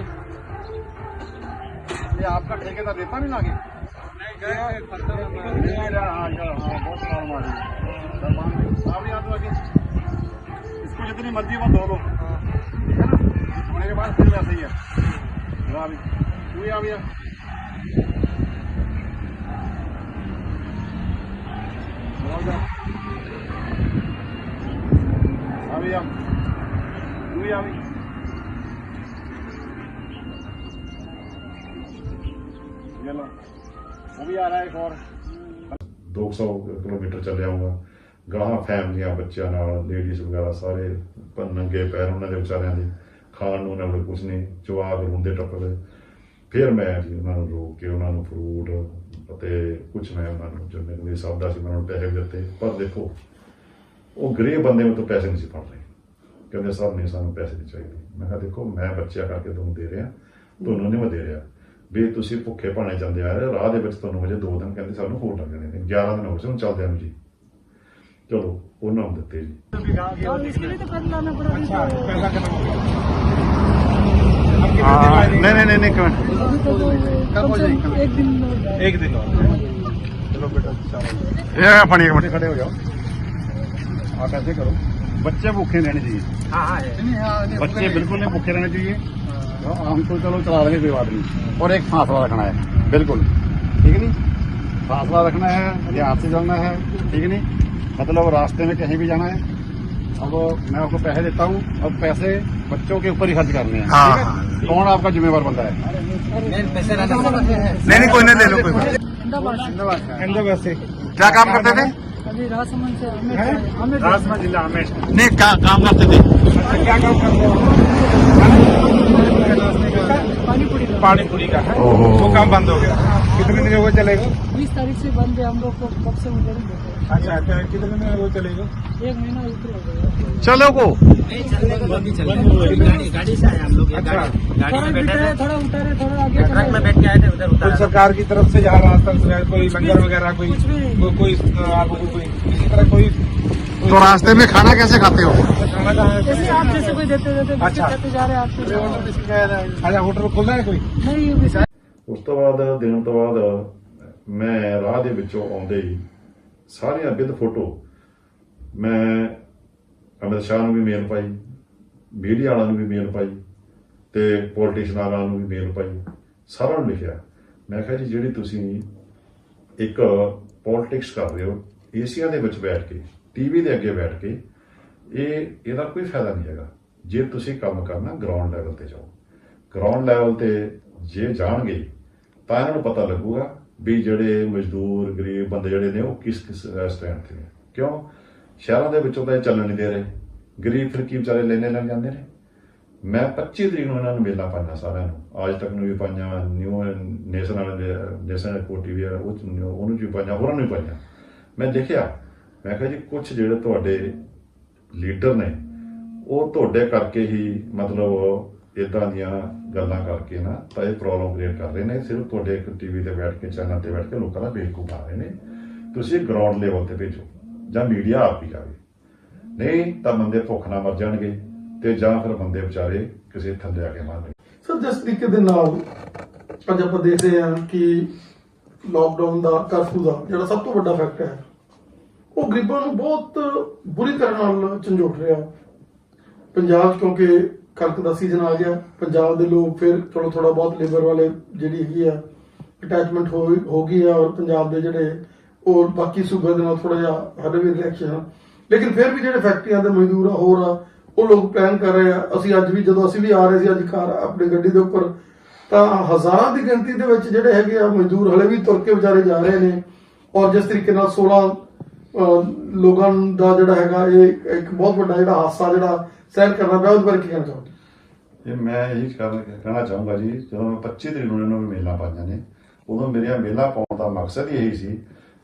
ये आपका ठेकेदार देता नहीं लागे हाँ, हाँ, हाँ, इसको जितनी मर्ज़ी वो धो लो। धोने के बाद फिर वैसे ही। है भैया। भैया अभी हम अभी वो भी आ रहा है एक और 200 ਕਿਲੋਮੀਟਰ ਚੱਲਿਆ ਆਉਂਗਾ ਗਾਹਾਂ ਫੈਮਲੀਆਂ ਬੱਚਿਆਂ ਨਾਲ ਲੇਡੀਜ਼ ਵਗੈਰਾ ਸਾਰੇ ਪ- ਨੰਗੇ ਪੈਰ ਉਹਨਾਂ ਦੇ ਵਿਚਾਰਿਆਂ ਦੇ ਖਾਣ ਨੂੰ ਉਹਨਾਂ ਕੋਲ ਕੁਝ ਨਹੀਂ ਜਵਾਕ ਰੋਂਦੇ ਟੱਪਦੇ ਫਿਰ ਮੈਂ ਜੀ ਉਹਨਾਂ ਨੂੰ ਰੋਕ ਕੇ ਉਹਨਾਂ ਨੂੰ ਫਰੂਟ ਅਤੇ ਕੁਝ ਮੈਂ ਉਹਨਾਂ ਨੂੰ ਜੋ ਮੈਨੂੰ ਇਹ ਸਭ ਦਾ ਸੀ ਮੈਂ ਉਹਨਾਂ ਨੂੰ ਪੈਸੇ ਵੀ ਦਿੱਤੇ ਪਰ ਦੇਖੋ ਉਹ ਗਰੀਬ ਬੰਦੇ ਨੂੰ ਤਾਂ ਪੈਸੇ ਨਹੀਂ ਸੀ ਫੜ ਰਹੇ ਕਹਿੰਦੇ ਸਰ ਨਹੀਂ ਸਾਨੂੰ ਪੈਸੇ ਨਹੀਂ ਚਾਹੀਦੇ ਮੈਂ ਕਿਹਾ ਦੇਖੋ ਮੈਂ ਬੱਚਿਆਂ ਕਰਕੇ ਤੁਹਾਨੂੰ ਦੇ ਰਿਹਾ ਤੁਹਾਨੂੰ ਨਹੀਂ ਮੈਂ ਦੇ ਰਿਹਾ ਵੀ ਤੁਸੀਂ ਭੁੱਖੇ ਭਾਣੇ ਜਾਂਦੇ ਆ ਰਹੇ ਰਾਹ ਦੇ ਵਿੱਚ ਤੁਹਾਨੂੰ ਹਜੇ 2 ਦਿਨ ਕਹਿੰਦੇ ਸਾਨੂੰ ਹੋਰ ਲੱਗ ਜਾਣੇ ਨੇ 11 ਦਿਨ ਹੋ ਗਏ ਸਾਨੂੰ ਚੱਲਦਿਆਂ ਨੂੰ ਜੀ। ਚਲੋ ਉਹਨਾਂ ਨੂੰ ਦਿੱਤੇ ਜੀ। ਔਰ ਇਸਕੇ ਲਈ ਤਾਂ ਕਰ ਲਾਣਾ ਪੜਾ ਜੀ ਪੈਸਾ ਕਰਨਾ ਨਹੀਂ ਨਹੀਂ ਨਹੀਂ ਕਮੈਂਟ ਕਬ ਹੋ ਜਾਏਗੀ ਇੱਕ ਦਿਨ ਇੱਕ ਦਿਨ ਚਲੋ ਬੇਟਾ ਇਹ ਫਣੀ ਇੱਕ ਮਿੰਟ। ਖੜੇ ਹੋ ਜਾਓ। ਆ ਕੈਸੇ ਕਰੋ। बच्चे भूखे रहने चाहिए हाँ हाँ बच्चे बिल्कुल नहीं भूखे रहने चाहिए तो हम तो चलो चला देंगे कोई बात नहीं और एक फासला रखना है बिल्कुल ठीक है नहीं फासला रखना है ध्यान से चलना है ठीक है नहीं मतलब रास्ते में कहीं भी जाना है अब मैं आपको पैसे देता हूँ अब पैसे बच्चों के ऊपर ही खर्च करने हैं ठीक है कौन आपका जिम्मेवार बंदा है नहीं नहीं कोई नहीं ले लो कोई क्या काम करते थे अभी राजसमंद से हमें हमें जिला हमें नहीं का, काम करते थे क्या काम करते पानी पूरी का पानी पूरी का है वो काम बंद हो गया कितने दिन वो चलेगा बीस तारीख से बंद है हम लोग को कब से उधर ही बैठे हैं। अच्छा अच्छा कितने दिन वो चलेगा एक महीना ऊपर हो गया चलो को अच्छा थोड़ा बिठाए थोड़ा उतारे थोड़ा आगे चले कुछ सरकार की तरफ से जहाँ रास्ता से कोई लंगर वगैरह कोई कुछ भी कोई कोई आपको कोई किसी तरह कोई तो रास्ते में खाना कैसे खाते हो खाना कहाँ है? जैसे आप जैसे कोई देते देते बिस्किट अच्छा। खाते जा रहे हैं आपके अच्छा होटल खुला है कोई नहीं ये बिस्किट ਉਸ ਤੋਂ ਬਾਅਦ ਦਿਨ ਤੋਂ ਬਾਅਦ ਮੈਂ ਰਾਹ ਦੇ ਵਿੱਚੋਂ ਆਉਂਦੇ ਹੀ ਸਾਰੀਆਂ ਵਿਦ ਫੋਟੋ। ਮੈਂ ਅਮਿਤ ਸ਼ਾਹ ਨੂੰ ਵੀ ਮੇਲ ਪਾਈ ਮੀਡੀਆ ਵਾਲਿਆਂ ਨੂੰ ਵੀ ਮੇਲ ਪਾਈ ਤੇ ਪੋਲੀਟੀਸ਼ੀਅਨ ਵਾਲਿਆਂ ਨੂੰ ਵੀ ਮੇਲ ਪਾਈ, ਸਾਰਿਆਂ ਨੂੰ ਲਿਖਿਆ। ਮੈਂ ਕਿਹਾ ਜੀ, ਜਿਹੜੀ ਤੁਸੀਂ ਇੱਕ ਪੋਲਿਟਿਕਸ ਕਰ ਰਹੇ ਹੋ, ਏਸੀਆ ਦੇ ਵਿੱਚ ਬੈਠ ਕੇ, ਟੀਵੀ ਦੇ ਅੱਗੇ ਬੈਠ ਕੇ, ਇਹ, ਇਹਦਾ ਕੋਈ ਫਾਇਦਾ ਨਹੀਂ ਹੈਗਾ। ਜੇ ਤੁਸੀਂ ਕੰਮ ਕਰਨਾ ਗਰਾਊਂਡ ਲੈਵਲ ਤੇ ਜਾਓ। ਗਰਾਊਂਡ ਲੈਵਲ ਤੇ ਜੇ ਜਾਣਗੇ, ਤਾਂ ਇਹਨਾਂ ਨੂੰ ਪਤਾ ਲੱਗੂਗਾ ਵੀ ਜਿਹੜੇ ਮਜ਼ਦੂਰ ਗਰੀਬ ਬੰਦੇ ਜਿਹੜੇ ਨੇ ਉਹ ਕਿਸ ਕਿਸ ਸਟੈਂਡ ਤੇ ਨੇ। ਕਿਉਂ? ਸ਼ਹਿਰਾਂ ਦੇ ਵਿੱਚੋਂ ਤਾਂ ਇਹ ਚੱਲਣ ਨਹੀਂ ਦੇ ਰਹੇ। ਗਰੀਬ ਫਿਰ ਕੀ ਵਿਚਾਰੇ ਲੈਣੇ ਲੱਗ ਜਾਂਦੇ ਨੇ? ਮੈਂ 25 ਤਰੀਕ ਨੂੰ ਇਹਨਾਂ ਨੂੰ ਮੇਲਾ ਪਾਈਆਂ ਸਾਰਿਆਂ ਨੂੰ। ਅੱਜ ਤੱਕ ਨੂੰ ਵੀ ਪਾਈਆਂ ਨਿਊ ਨੈਸ਼ਨਲ ਨੈਸ਼ਨਲ ਕੋਟੀ ਵੀ ਆ, ਉਹ ਉਹਨੂੰ ਵੀ ਪਾਈਆਂ ਹੋਰਾਂ ਨੂੰ ਵੀ ਪਾਈਆਂ। ਮੈਂ ਦੇਖਿਆ ਮੈਂ ਕਿਹਾ ਜੀ ਕੁਝ ਜਿਹੜੇ ਤੁਹਾਡੇ ਲੀਡਰ ਨੇ ਉਹ ਤੁਹਾਡੇ ਕਰਕੇ ਹੀ ਮਤਲਬ ਇਦਾਂ ਦੀਆਂ ਗੱਲਾਂ ਕਰਕੇ ਨਾ ਤਾਂ ਇਹ ਪ੍ਰੋਬਲਮ ਕ੍ਰੀਏਟ ਕਰ ਰਹੇ ਨੇ। ਸਿਰਫ ਤੁਹਾਡੇ ਇੱਕ ਟੀਵੀ ਤੇ ਬੈਠ ਕੇ, ਚੈਨਲ ਤੇ ਬੈਠ ਕੇ ਲੋਕਾਂ ਦਾ ਬੇਵਕੂਫ ਬਣਾ ਰਹੇ ਨੇ। ਤੁਸੀਂ ਗਰਾਊਂਡ ਲੈਵਲ ਤੇ ਭੇਜੋ ਜਾਂ ਮੀਡੀਆ ਆਪ ਹੀ ਜਾਵੇ। ਨਹੀਂ ਤਾਂ ਬੰਦੇ ਭੁੱਖ ਨਾਲ ਮਰ ਜਾਣਗੇ ਤੇ ਜਾਂ ਫਿਰ ਬੰਦੇ ਵਿਚਾਰੇ ਕਿਸੇ ਥੱਲੇ ਆ ਕੇ ਮਰਨਗੇ ਸਰ, ਜਿਸ ਤਰੀਕੇ ਦੇ ਨਾਲ ਅੱਜ ਆਪਾਂ ਦੇਖ ਰਹੇ ਹਾਂ ਕਿ ਲਾਕਡਾਊਨ ਦਾ ਕਰਫਿਊ ਦਾ ਜਿਹੜਾ ਸਭ ਤੋਂ ਵੱਡਾ ਫੈਕਟ ਹੈ, ਉਹ ਗਰੀਬਾਂ ਨੂੰ ਬਹੁਤ ਬੁਰੀ ਤਰ੍ਹਾਂ ਨਾਲ ਝੰਜੋੜ ਰਿਹਾ। ਪੰਜਾਬ ਕਿਉਂਕਿ ਕਣਕ ਦਾ ਸੀਜ਼ਨ ਆ ਗਿਆ, ਪੰਜਾਬ ਦੇ ਲੋਕ ਫਿਰ ਚਲੋ ਥੋੜਾ ਬਹੁਤ ਲੇਬਰ ਵਾਲੇ ਜਿਹੜੀ ਹੈਗੀ ਆ ਅਟੈਚਮੈਂਟ ਹੋ ਹੋ ਗਈ ਆ ਔਰ ਪੰਜਾਬ ਦੇ ਜਿਹੜੇ ਔਰ ਬਾਕੀ ਸੂਬੇ ਦੇ ਨਾਲ ਥੋੜਾ ਜਿਹਾ ਹਲੇ ਵੀ ਰਿਐਕਸ਼ਨ ਲੇਕਿਨ ਫਿਰ ਵੀ ਜਿਹੜੇ ਫੈਕਟਰੀਆਂ ਦੇ ਮਜ਼ਦੂਰ ਆ, ਹੋਰ ਆ, ਉਹ ਲੋਕ ਪਲਾਨ ਕਰ ਰਹੇ ਆ। ਅਸੀਂ ਅੱਜ ਵੀ ਜਦੋਂ ਅਸੀਂ ਵੀ ਆ ਰਹੇ ਸੀ ਅੱਜ ਕਾਰ ਆਪਣੀ ਗੱਡੀ ਦੇ ਉੱਪਰ, ਤਾਂ ਹਜ਼ਾਰਾਂ ਦੀ ਗਿਣਤੀ ਦੇ ਵਿੱਚ ਜਿਹੜੇ ਹੈਗੇ ਆ ਮਜ਼ਦੂਰ ਹਲੇ ਵੀ ਤੁਰ ਕੇ ਵਿਚਾਰੇ ਜਾ ਰਹੇ ਨੇ। ਔਰ ਜਿਸ ਤਰੀਕੇ ਨਾਲ 16 ਲੋਕਾਂ ਦਾ ਜਿਹੜਾ ਹੈਗਾ, ਇਹ ਇੱਕ ਬਹੁਤ ਵੱਡਾ ਜਿਹੜਾ ਹਾਦਸਾ ਜਿਹੜਾ ਸਹਿਨ ਕਰਨਾ ਪਿਆ, ਉਹਦੇ ਬਾਰੇ ਕੀ ਕਹਿਣਾ ਚਾਹੋਗੇ? ਇਹ ਮੈਂ ਇਹੀ ਕਰਨ ਕਹਿਣਾ ਚਾਹੂੰਗਾ ਜੀ, ਜਦੋਂ ਮੈਂ 25 ਤਰੀਕ ਨੂੰ ਇਹਨਾਂ ਨੂੰ ਮੇਲਾਂ ਪਾਈਆਂ ਨੇ, ਉਦੋਂ ਮੇਰੀਆਂ ਮੇਲਾਂ ਪਾਉਣ ਦਾ ਮਕਸਦ ਹੀ ਇਹੀ ਸੀ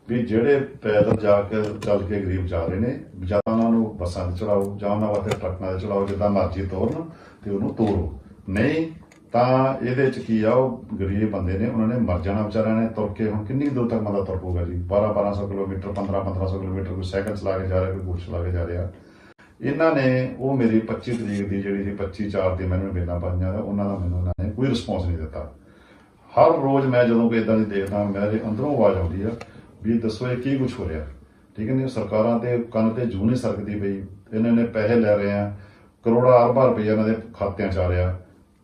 ਵੀ ਜਿਹੜੇ ਪੈਦਲ ਜਾ ਕੇ, ਚੱਲ ਕੇ ਗਰੀਬ ਜਾ ਰਹੇ ਨੇ, ਜਾਂ ਉਹਨਾਂ ਨੂੰ ਬੱਸਾਂ ਤੇ ਚੜਾਓ, ਜਾਂ ਉਹਨਾਂ ਵਾਸਤੇ ਟਰੱਕਾਂ ਤੇ ਚੜਾਓ, ਜਿੱਦਾਂ ਮਰਜ਼ੀ ਤੋਰਨ ਤੇ ਉਹਨੂੰ ਤੋਰੋ। ਨਹੀਂ, ਤਾਂ ਇਹਦੇ ਚ ਕੀ ਆ, ਉਹ ਗਰੀਬ ਬੰਦੇ ਨੇ, ਉਹਨਾਂ ਨੇ ਮਰ ਜਾਣਾ ਵਿਚਾਰਿਆਂ ਨੇ, ਤੁਰ ਕੇ ਹੁਣ ਕਿੰਨੀ ਦੂਰ ਤੱਕ ਬੰਦਾ ਤੁਰ ਪਊਗਾ ਜੀ? 12 1200 ਕਿਲੋਮੀਟਰ 15 1500 ਕਿਲੋਮੀਟਰ ਕੋਈ ਸਾਈਕਲ ਚਲਾ ਕੇ ਜਾ ਰਿਹਾ, ਕੋਈ ਕੁਛ ਚਲਾ ਕੇ ਜਾ ਰਿਹਾ। ਇਹਨਾਂ ਨੇ ਉਹ ਮੇਰੀ 25 ਤਰੀਕ ਦੀ ਜਿਹੜੀ ਸੀ 25 4 ਦੀ ਮੈਨੂੰ ਮੇਲਾਂ ਪਾਈਆਂ ਉਹਨਾਂ ਦਾ ਮੈਨੂੰ ਉਹਨਾਂ ਨੇ ਕੋਈ ਰਿਸਪੌਂਸ ਨਹੀਂ ਦਿੱਤਾ। ਹਰ ਰੋਜ਼ ਮੈਂ ਜਦੋਂ ਕੋਈ ਇਦਾਂ ਦੀ ਦੇਖਦਾ, ਮੇਰੇ ਅੰਦਰੋਂ ਆਵਾਜ਼ ਆਉਂਦੀ ਆ ਵੀ ਦੱਸੋ ਇਹ ਕੀ ਕੁਝ ਹੋ ਰਿਹਾ। ਠੀਕ ਹੈ ਨਹੀਂ ਸਰਕਾਰਾਂ ਤੇ ਕੰਨ ਤੇ ਜੂ ਨਹੀਂ ਸਰਕਦੀ ਪਈ। ਇਹਨਾਂ ਨੇ ਪੈਸੇ ਲੈ ਰਹੇ ਆ, ਕਰੋੜਾਂ ਅਰਬਾਂ ਰੁਪਏ ਇਹਨਾਂ ਦੇ ਖਾਤਿਆਂ ਚ ਆ ਰਿਹਾ।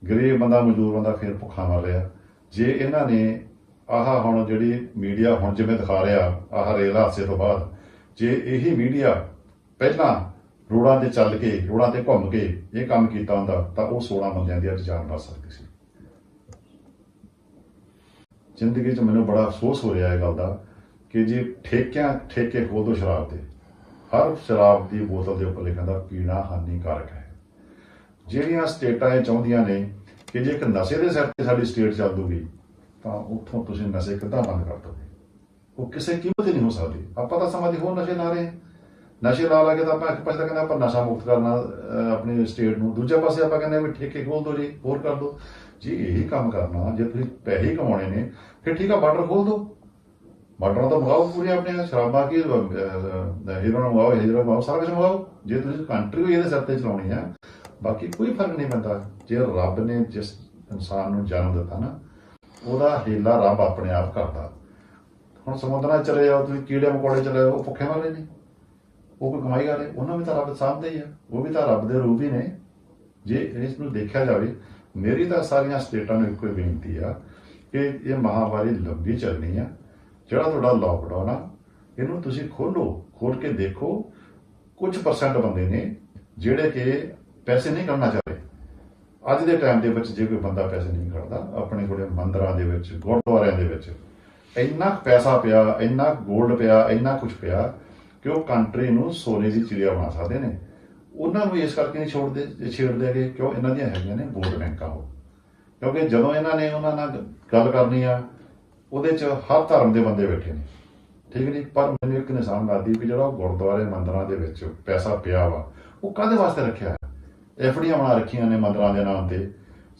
ਗਰੀਬ ਬੰਦਾ, ਮਜ਼ਦੂਰ ਬੰਦਾ ਫਿਰ ਭੁੱਖਾ ਮਰ ਰਿਹਾ। ਜੇ ਇਹਨਾਂ ਨੇ ਆਹ ਹੁਣ ਜਿਹੜੀ ਮੀਡੀਆ ਹੁਣ ਜਿਵੇਂ ਦਿਖਾ ਰਿਹਾ, ਆਹ ਰੇਲ ਹਾਦਸੇ ਤੋਂ ਬਾਅਦ, ਜੇ ਇਹੀ ਮੀਡੀਆ ਪਹਿਲਾਂ ਰੋੜਾਂ ਤੇ ਚੱਲ ਕੇ, ਰੋੜਾਂ ਤੇ ਘੁੰਮ ਕੇ ਇਹ ਕੰਮ ਕੀਤਾ ਹੁੰਦਾ, ਤਾਂ ਉਹ 16 ਬੰਦਿਆਂ ਦੀ ਅੱਜ ਜਾਨ ਬਚ ਸਕਦੀ ਸੀ। ਜ਼ਿੰਦਗੀ 'ਚ ਮੈਨੂੰ ਬੜਾ ਅਫਸੋਸ ਹੋ ਰਿਹਾ ਇਹ ਗੱਲ ਦਾ ਕਿ ਜੀ ਠੇਕਿਆਂ, ਠੇਕੇ ਖੋਲ ਦੋ ਸ਼ਰਾਬ ਦੇ, ਹਰ ਸ਼ਰਾਬ ਦੀ ਬੋਤਲ ਦੇ ਉੱਪਰ ਲਿਖਿਆ ਦਾ ਪੀਣਾ ਹਾਨੀਕਾਰਕ ਹੈ। ਜਿਹੜੀਆਂ ਸਟੇਟਾਂ ਇਹ ਚਾਹੁੰਦੀਆਂ ਨੇ ਕਿ ਜੇ ਇੱਕ ਨਸ਼ੇ ਦੇ ਸਿਰ ਤੇ ਸਾਡੀ ਸਟੇਟ ਚੱਲ ਦੂਗੀ ਤਾਂ ਉੱਥੋਂ ਤੁਸੀਂ ਨਸ਼ੇ ਕਿੱਦਾਂ ਬੰਦ ਕਰ ਦੋਗੇ? ਉਹ ਕਿਸੇ ਕੀਮਤ ਹੀ ਨਹੀਂ ਹੋ ਸਕਦੀ। ਆਪਾਂ ਤਾਂ ਸਮਾਂ ਦੀ ਹੋਰ ਨਸ਼ੇ ਨਾ ਰਹੇ ਨਸ਼ੇ ਲਾ ਲਾ ਕੇ ਤਾਂ ਆਪਾਂ ਇੱਕ ਪਾਸੇ ਤਾਂ ਕਹਿੰਦੇ ਆਪਾਂ ਨਸ਼ਾ ਮੁਕਤ ਕਰਨਾ ਆਪਣੀ ਸਟੇਟ ਨੂੰ। ਦੂਜੇ ਪਾਸੇ ਆਪਾਂ ਕਹਿੰਦੇ ਵੀ ਠੇਕੇ ਖੋਲ ਦੋ ਜੀ, ਹੋਰ ਕਰ ਦੋ ਜੀ, ਇਹੀ ਕੰਮ ਕਰਨਾ, ਜੇ ਤੁਸੀਂ ਪੈਸੇ ਹੀ ਕਮਾਉਣੇ ਨੇ, ਫਿਰ ਠੀਕ ਆ, ਬਾਰਡਰ ਖੋਲ ਦੋ ਬਾਰਡਰਾਂ ਤੋਂ ਮੰਗਾਓ ਪੂਰੀ ਆਪਣੇ ਸ਼ਰਾਬਾਂ ਕੀ ਹੀਰੋ ਨੂੰ ਮੰਗਾਓ, ਹੀਰੋ ਮੰਗਾਓ, ਸਾਰਾ ਕੁਝ ਮੰਗਾਓ। ਜੇ ਤੁਸੀਂ ਕੰਟਰੀ ਹੋਈ ਇਹਦੇ ਸਿਰ ਤੇ ਚਲਾਉਣੀ ਆ, ਬਾਕੀ ਕੋਈ ਫ਼ਰਕ ਨਹੀਂ ਪੈਂਦਾ। ਜੇ ਰੱਬ ਨੇ ਜਿਸ ਇਨਸਾਨ ਨੂੰ ਜਨਮ ਦਿੱਤਾ ਨਾ, ਉਹਦਾ ਹੀਲਾ ਰੱਬ ਆਪਣੇ ਆਪ ਕਰਦਾ। ਹੁਣ ਸਮੁੰਦਰਾਂ 'ਚ ਚਲੇ ਜਾਓ, ਤੁਸੀਂ ਕੀੜੇ ਮਕੌੜੇ ਚਲੇ ਜਾਓ, ਉਹ ਭੁੱਖੇ ਮਰ ਰਹੇ ਨੇ। ਉਹ ਕੋਈ ਕਮਾਈ ਕਰ ਉਹਨਾਂ ਵੀ ਤਾਂ ਰੱਬ ਸਾਹਮਣੇ ਹੀ ਆ, ਉਹ ਵੀ ਤਾਂ ਰੱਬ ਦੇ ਰੂਪ ਹੀ ਨੇ। ਜੇ ਇਸ ਨੂੰ ਦੇਖਿਆ ਜਾਵੇ, ਮੇਰੀ ਤਾਂ ਸਾਰੀਆਂ ਸਟੇਟਾਂ ਨੂੰ ਇੱਕੋ ਹੀ ਬੇਨਤੀ ਆ ਕਿ ਇਹ ਮਹਾਮਾਰੀ ਲੰਬੀ ਚੱਲਣੀ ਆ। ਜਿਹੜਾ ਤੁਹਾਡਾ ਲਾਕਡਾਊਨ ਆ, ਇਹਨੂੰ ਤੁਸੀਂ ਖੋਲੋ ਖੋਲ ਕੇ ਦੇਖੋ ਕੁਝ ਪਰਸੈਂਟ ਬੰਦੇ ਨੇ ਜਿਹੜੇ ਕਿ ਪੈਸੇ ਨਹੀਂ ਕਰਨਾ ਚਾਹਦੇ। ਅੱਜ ਦੇ ਟਾਈਮ ਦੇ ਵਿੱਚ ਜੇ ਕੋਈ ਬੰਦਾ ਪੈਸੇ ਨਹੀਂ ਕਰਦਾ ਆਪਣੇ ਕੋਲੇ ਮੰਦਰਾਂ ਦੇ ਵਿੱਚ, ਗੁਰਦੁਆਰਿਆਂ ਦੇ ਵਿੱਚ, ਇੰਨਾ ਪੈਸਾ ਪਿਆ, ਇੰਨਾ 골ਡ ਪਿਆ, ਇੰਨਾ ਕੁਝ ਪਿਆ ਕਿ ਉਹ ਕੰਟਰੀ ਨੂੰ ਸੋਨੇ ਦੀ ਚਿੜੀਆ ਬਣਾ ਸਕਦੇ ਨੇ। ਉਹਨਾਂ ਨੂੰ ਇਸ ਕਰਕੇ ਨਹੀਂ ਛੋੜਦੇ ਛੇੜਦੇ ਹੈਗੇ ਕਿਉਂ? ਇਹਨਾਂ ਦੀਆਂ ਹੈਗੀਆਂ ਨੇ ਵੋਟ ਬੈਂਕਾਂ ਉਹ। ਕਿਉਂਕਿ ਜਦੋਂ ਇਹਨਾਂ ਨੇ ਉਹਨਾਂ ਨਾਲ ਗੱਲ ਕਰਨੀ ਆ, ਉਹਦੇ 'ਚ ਹਰ ਧਰਮ ਦੇ ਬੰਦੇ ਬੈਠੇ ਨੇ। ਠੀਕ ਨਹੀਂ? ਪਰ ਮੈਨੂੰ ਇੱਕ ਨਿਸ਼ਾਨ ਲੱਗਦੀ ਵੀ ਜਿਹੜਾ ਉਹ ਗੁਰਦੁਆਰੇ ਮੰਦਰਾਂ ਦੇ ਵਿੱਚ ਪੈਸਾ ਪਿਆ ਵਾ, ਉਹ ਕਾਹਦੇ ਵਾਸਤੇ ਰੱਖਿਆ ਹੈ? ਐਫਡੀਆਂ ਬਣਾ ਰੱਖੀਆਂ ਨੇ ਮੰਦਰਾਂ ਦੇ ਨਾਮ ਤੇ।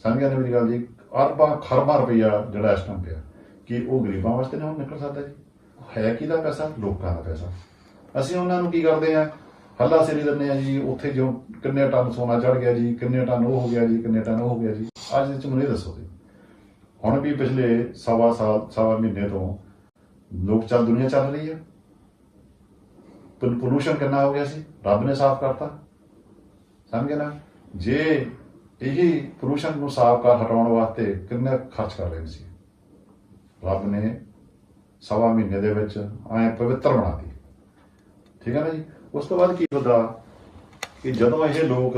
ਸਮਝਿਆ ਨੇ ਮੇਰੀ ਗੱਲ ਜੀ? ਅਰਬਾਂ, ਖਰਬਾਂ ਰੁਪਈਆ ਜਿਹੜਾ ਇਸ ਟਾਈਮ ਪਿਆ। ਕਿ ਉਹ ਗਰੀਬਾਂ ਵਾਸਤੇ ਨਹੀਂ ਹੁਣ ਨਿਕਲ ਸਕਦਾ ਜੀ? ਹੈ ਕਿਹਦਾ ਪੈਸਾ? ਲੋਕਾਂ ਦਾ ਪੈਸਾ। ਅਸੀਂ ਉਹਨਾਂ ਨੂੰ ਕੀ ਕਰਦੇ ਆ ਹੱਲਾ ਸਿਰੀ ਦਿੰਦੇ ਆ ਜੀ, ਉੱਥੇ ਜੋ ਕਿੰਨੇ ਟਨ ਸੋਨਾ ਚੜ ਗਿਆ ਜੀ, ਕਿੰਨੇ ਟਨ ਉਹ ਹੋ ਗਿਆ ਜੀ, ਕਿੰਨੇ ਟਨ ਉਹ ਹੋ ਗਿਆ ਜੀ। ਅੱਜ ਦੇ ਚ ਮੈਨੂੰ ਇਹ ਦੱਸੋ ਜੀ। ਹੁਣ ਵੀ ਪਿਛਲੇ ਸਵਾ ਸਾਲ, ਸਵਾ ਮਹੀਨੇ ਤੋਂ ਲੋਕ ਚੱਲ, ਦੁਨੀਆ ਚੱਲ ਰਹੀ ਹੈ ਪੋਲੂਸ਼ਨ ਕਿੰਨਾ ਹੋ ਗਿਆ ਸੀ? ਰੱਬ ਨੇ ਸਾਫ਼ ਕਰਤਾ। ਸਮਝ ਗਏ ਨਾ? ਜੇ ਇਹੀ ਪੋਲੂਸ਼ਨ ਨੂੰ ਸਾਫ਼ ਕਰ ਹਟਾਉਣ ਵਾਸਤੇ ਕਿੰਨੇ ਖਰਚ ਕਰ ਰਹੇ ਸੀ। ਰੱਬ ਨੇ ਸਵਾ ਮਹੀਨੇ ਦੇ ਵਿੱਚ ਐ ਪਵਿੱਤਰ ਬਣਾ ਬਣਾਤੀ ਠੀਕ ਹੈ ਨਾ ਜੀ? ਉਸ ਤੋਂ ਬਾਅਦ ਕੀ ਹੁੰਦਾ ਕਿ ਜਦੋਂ ਇਹ ਲੋਕ,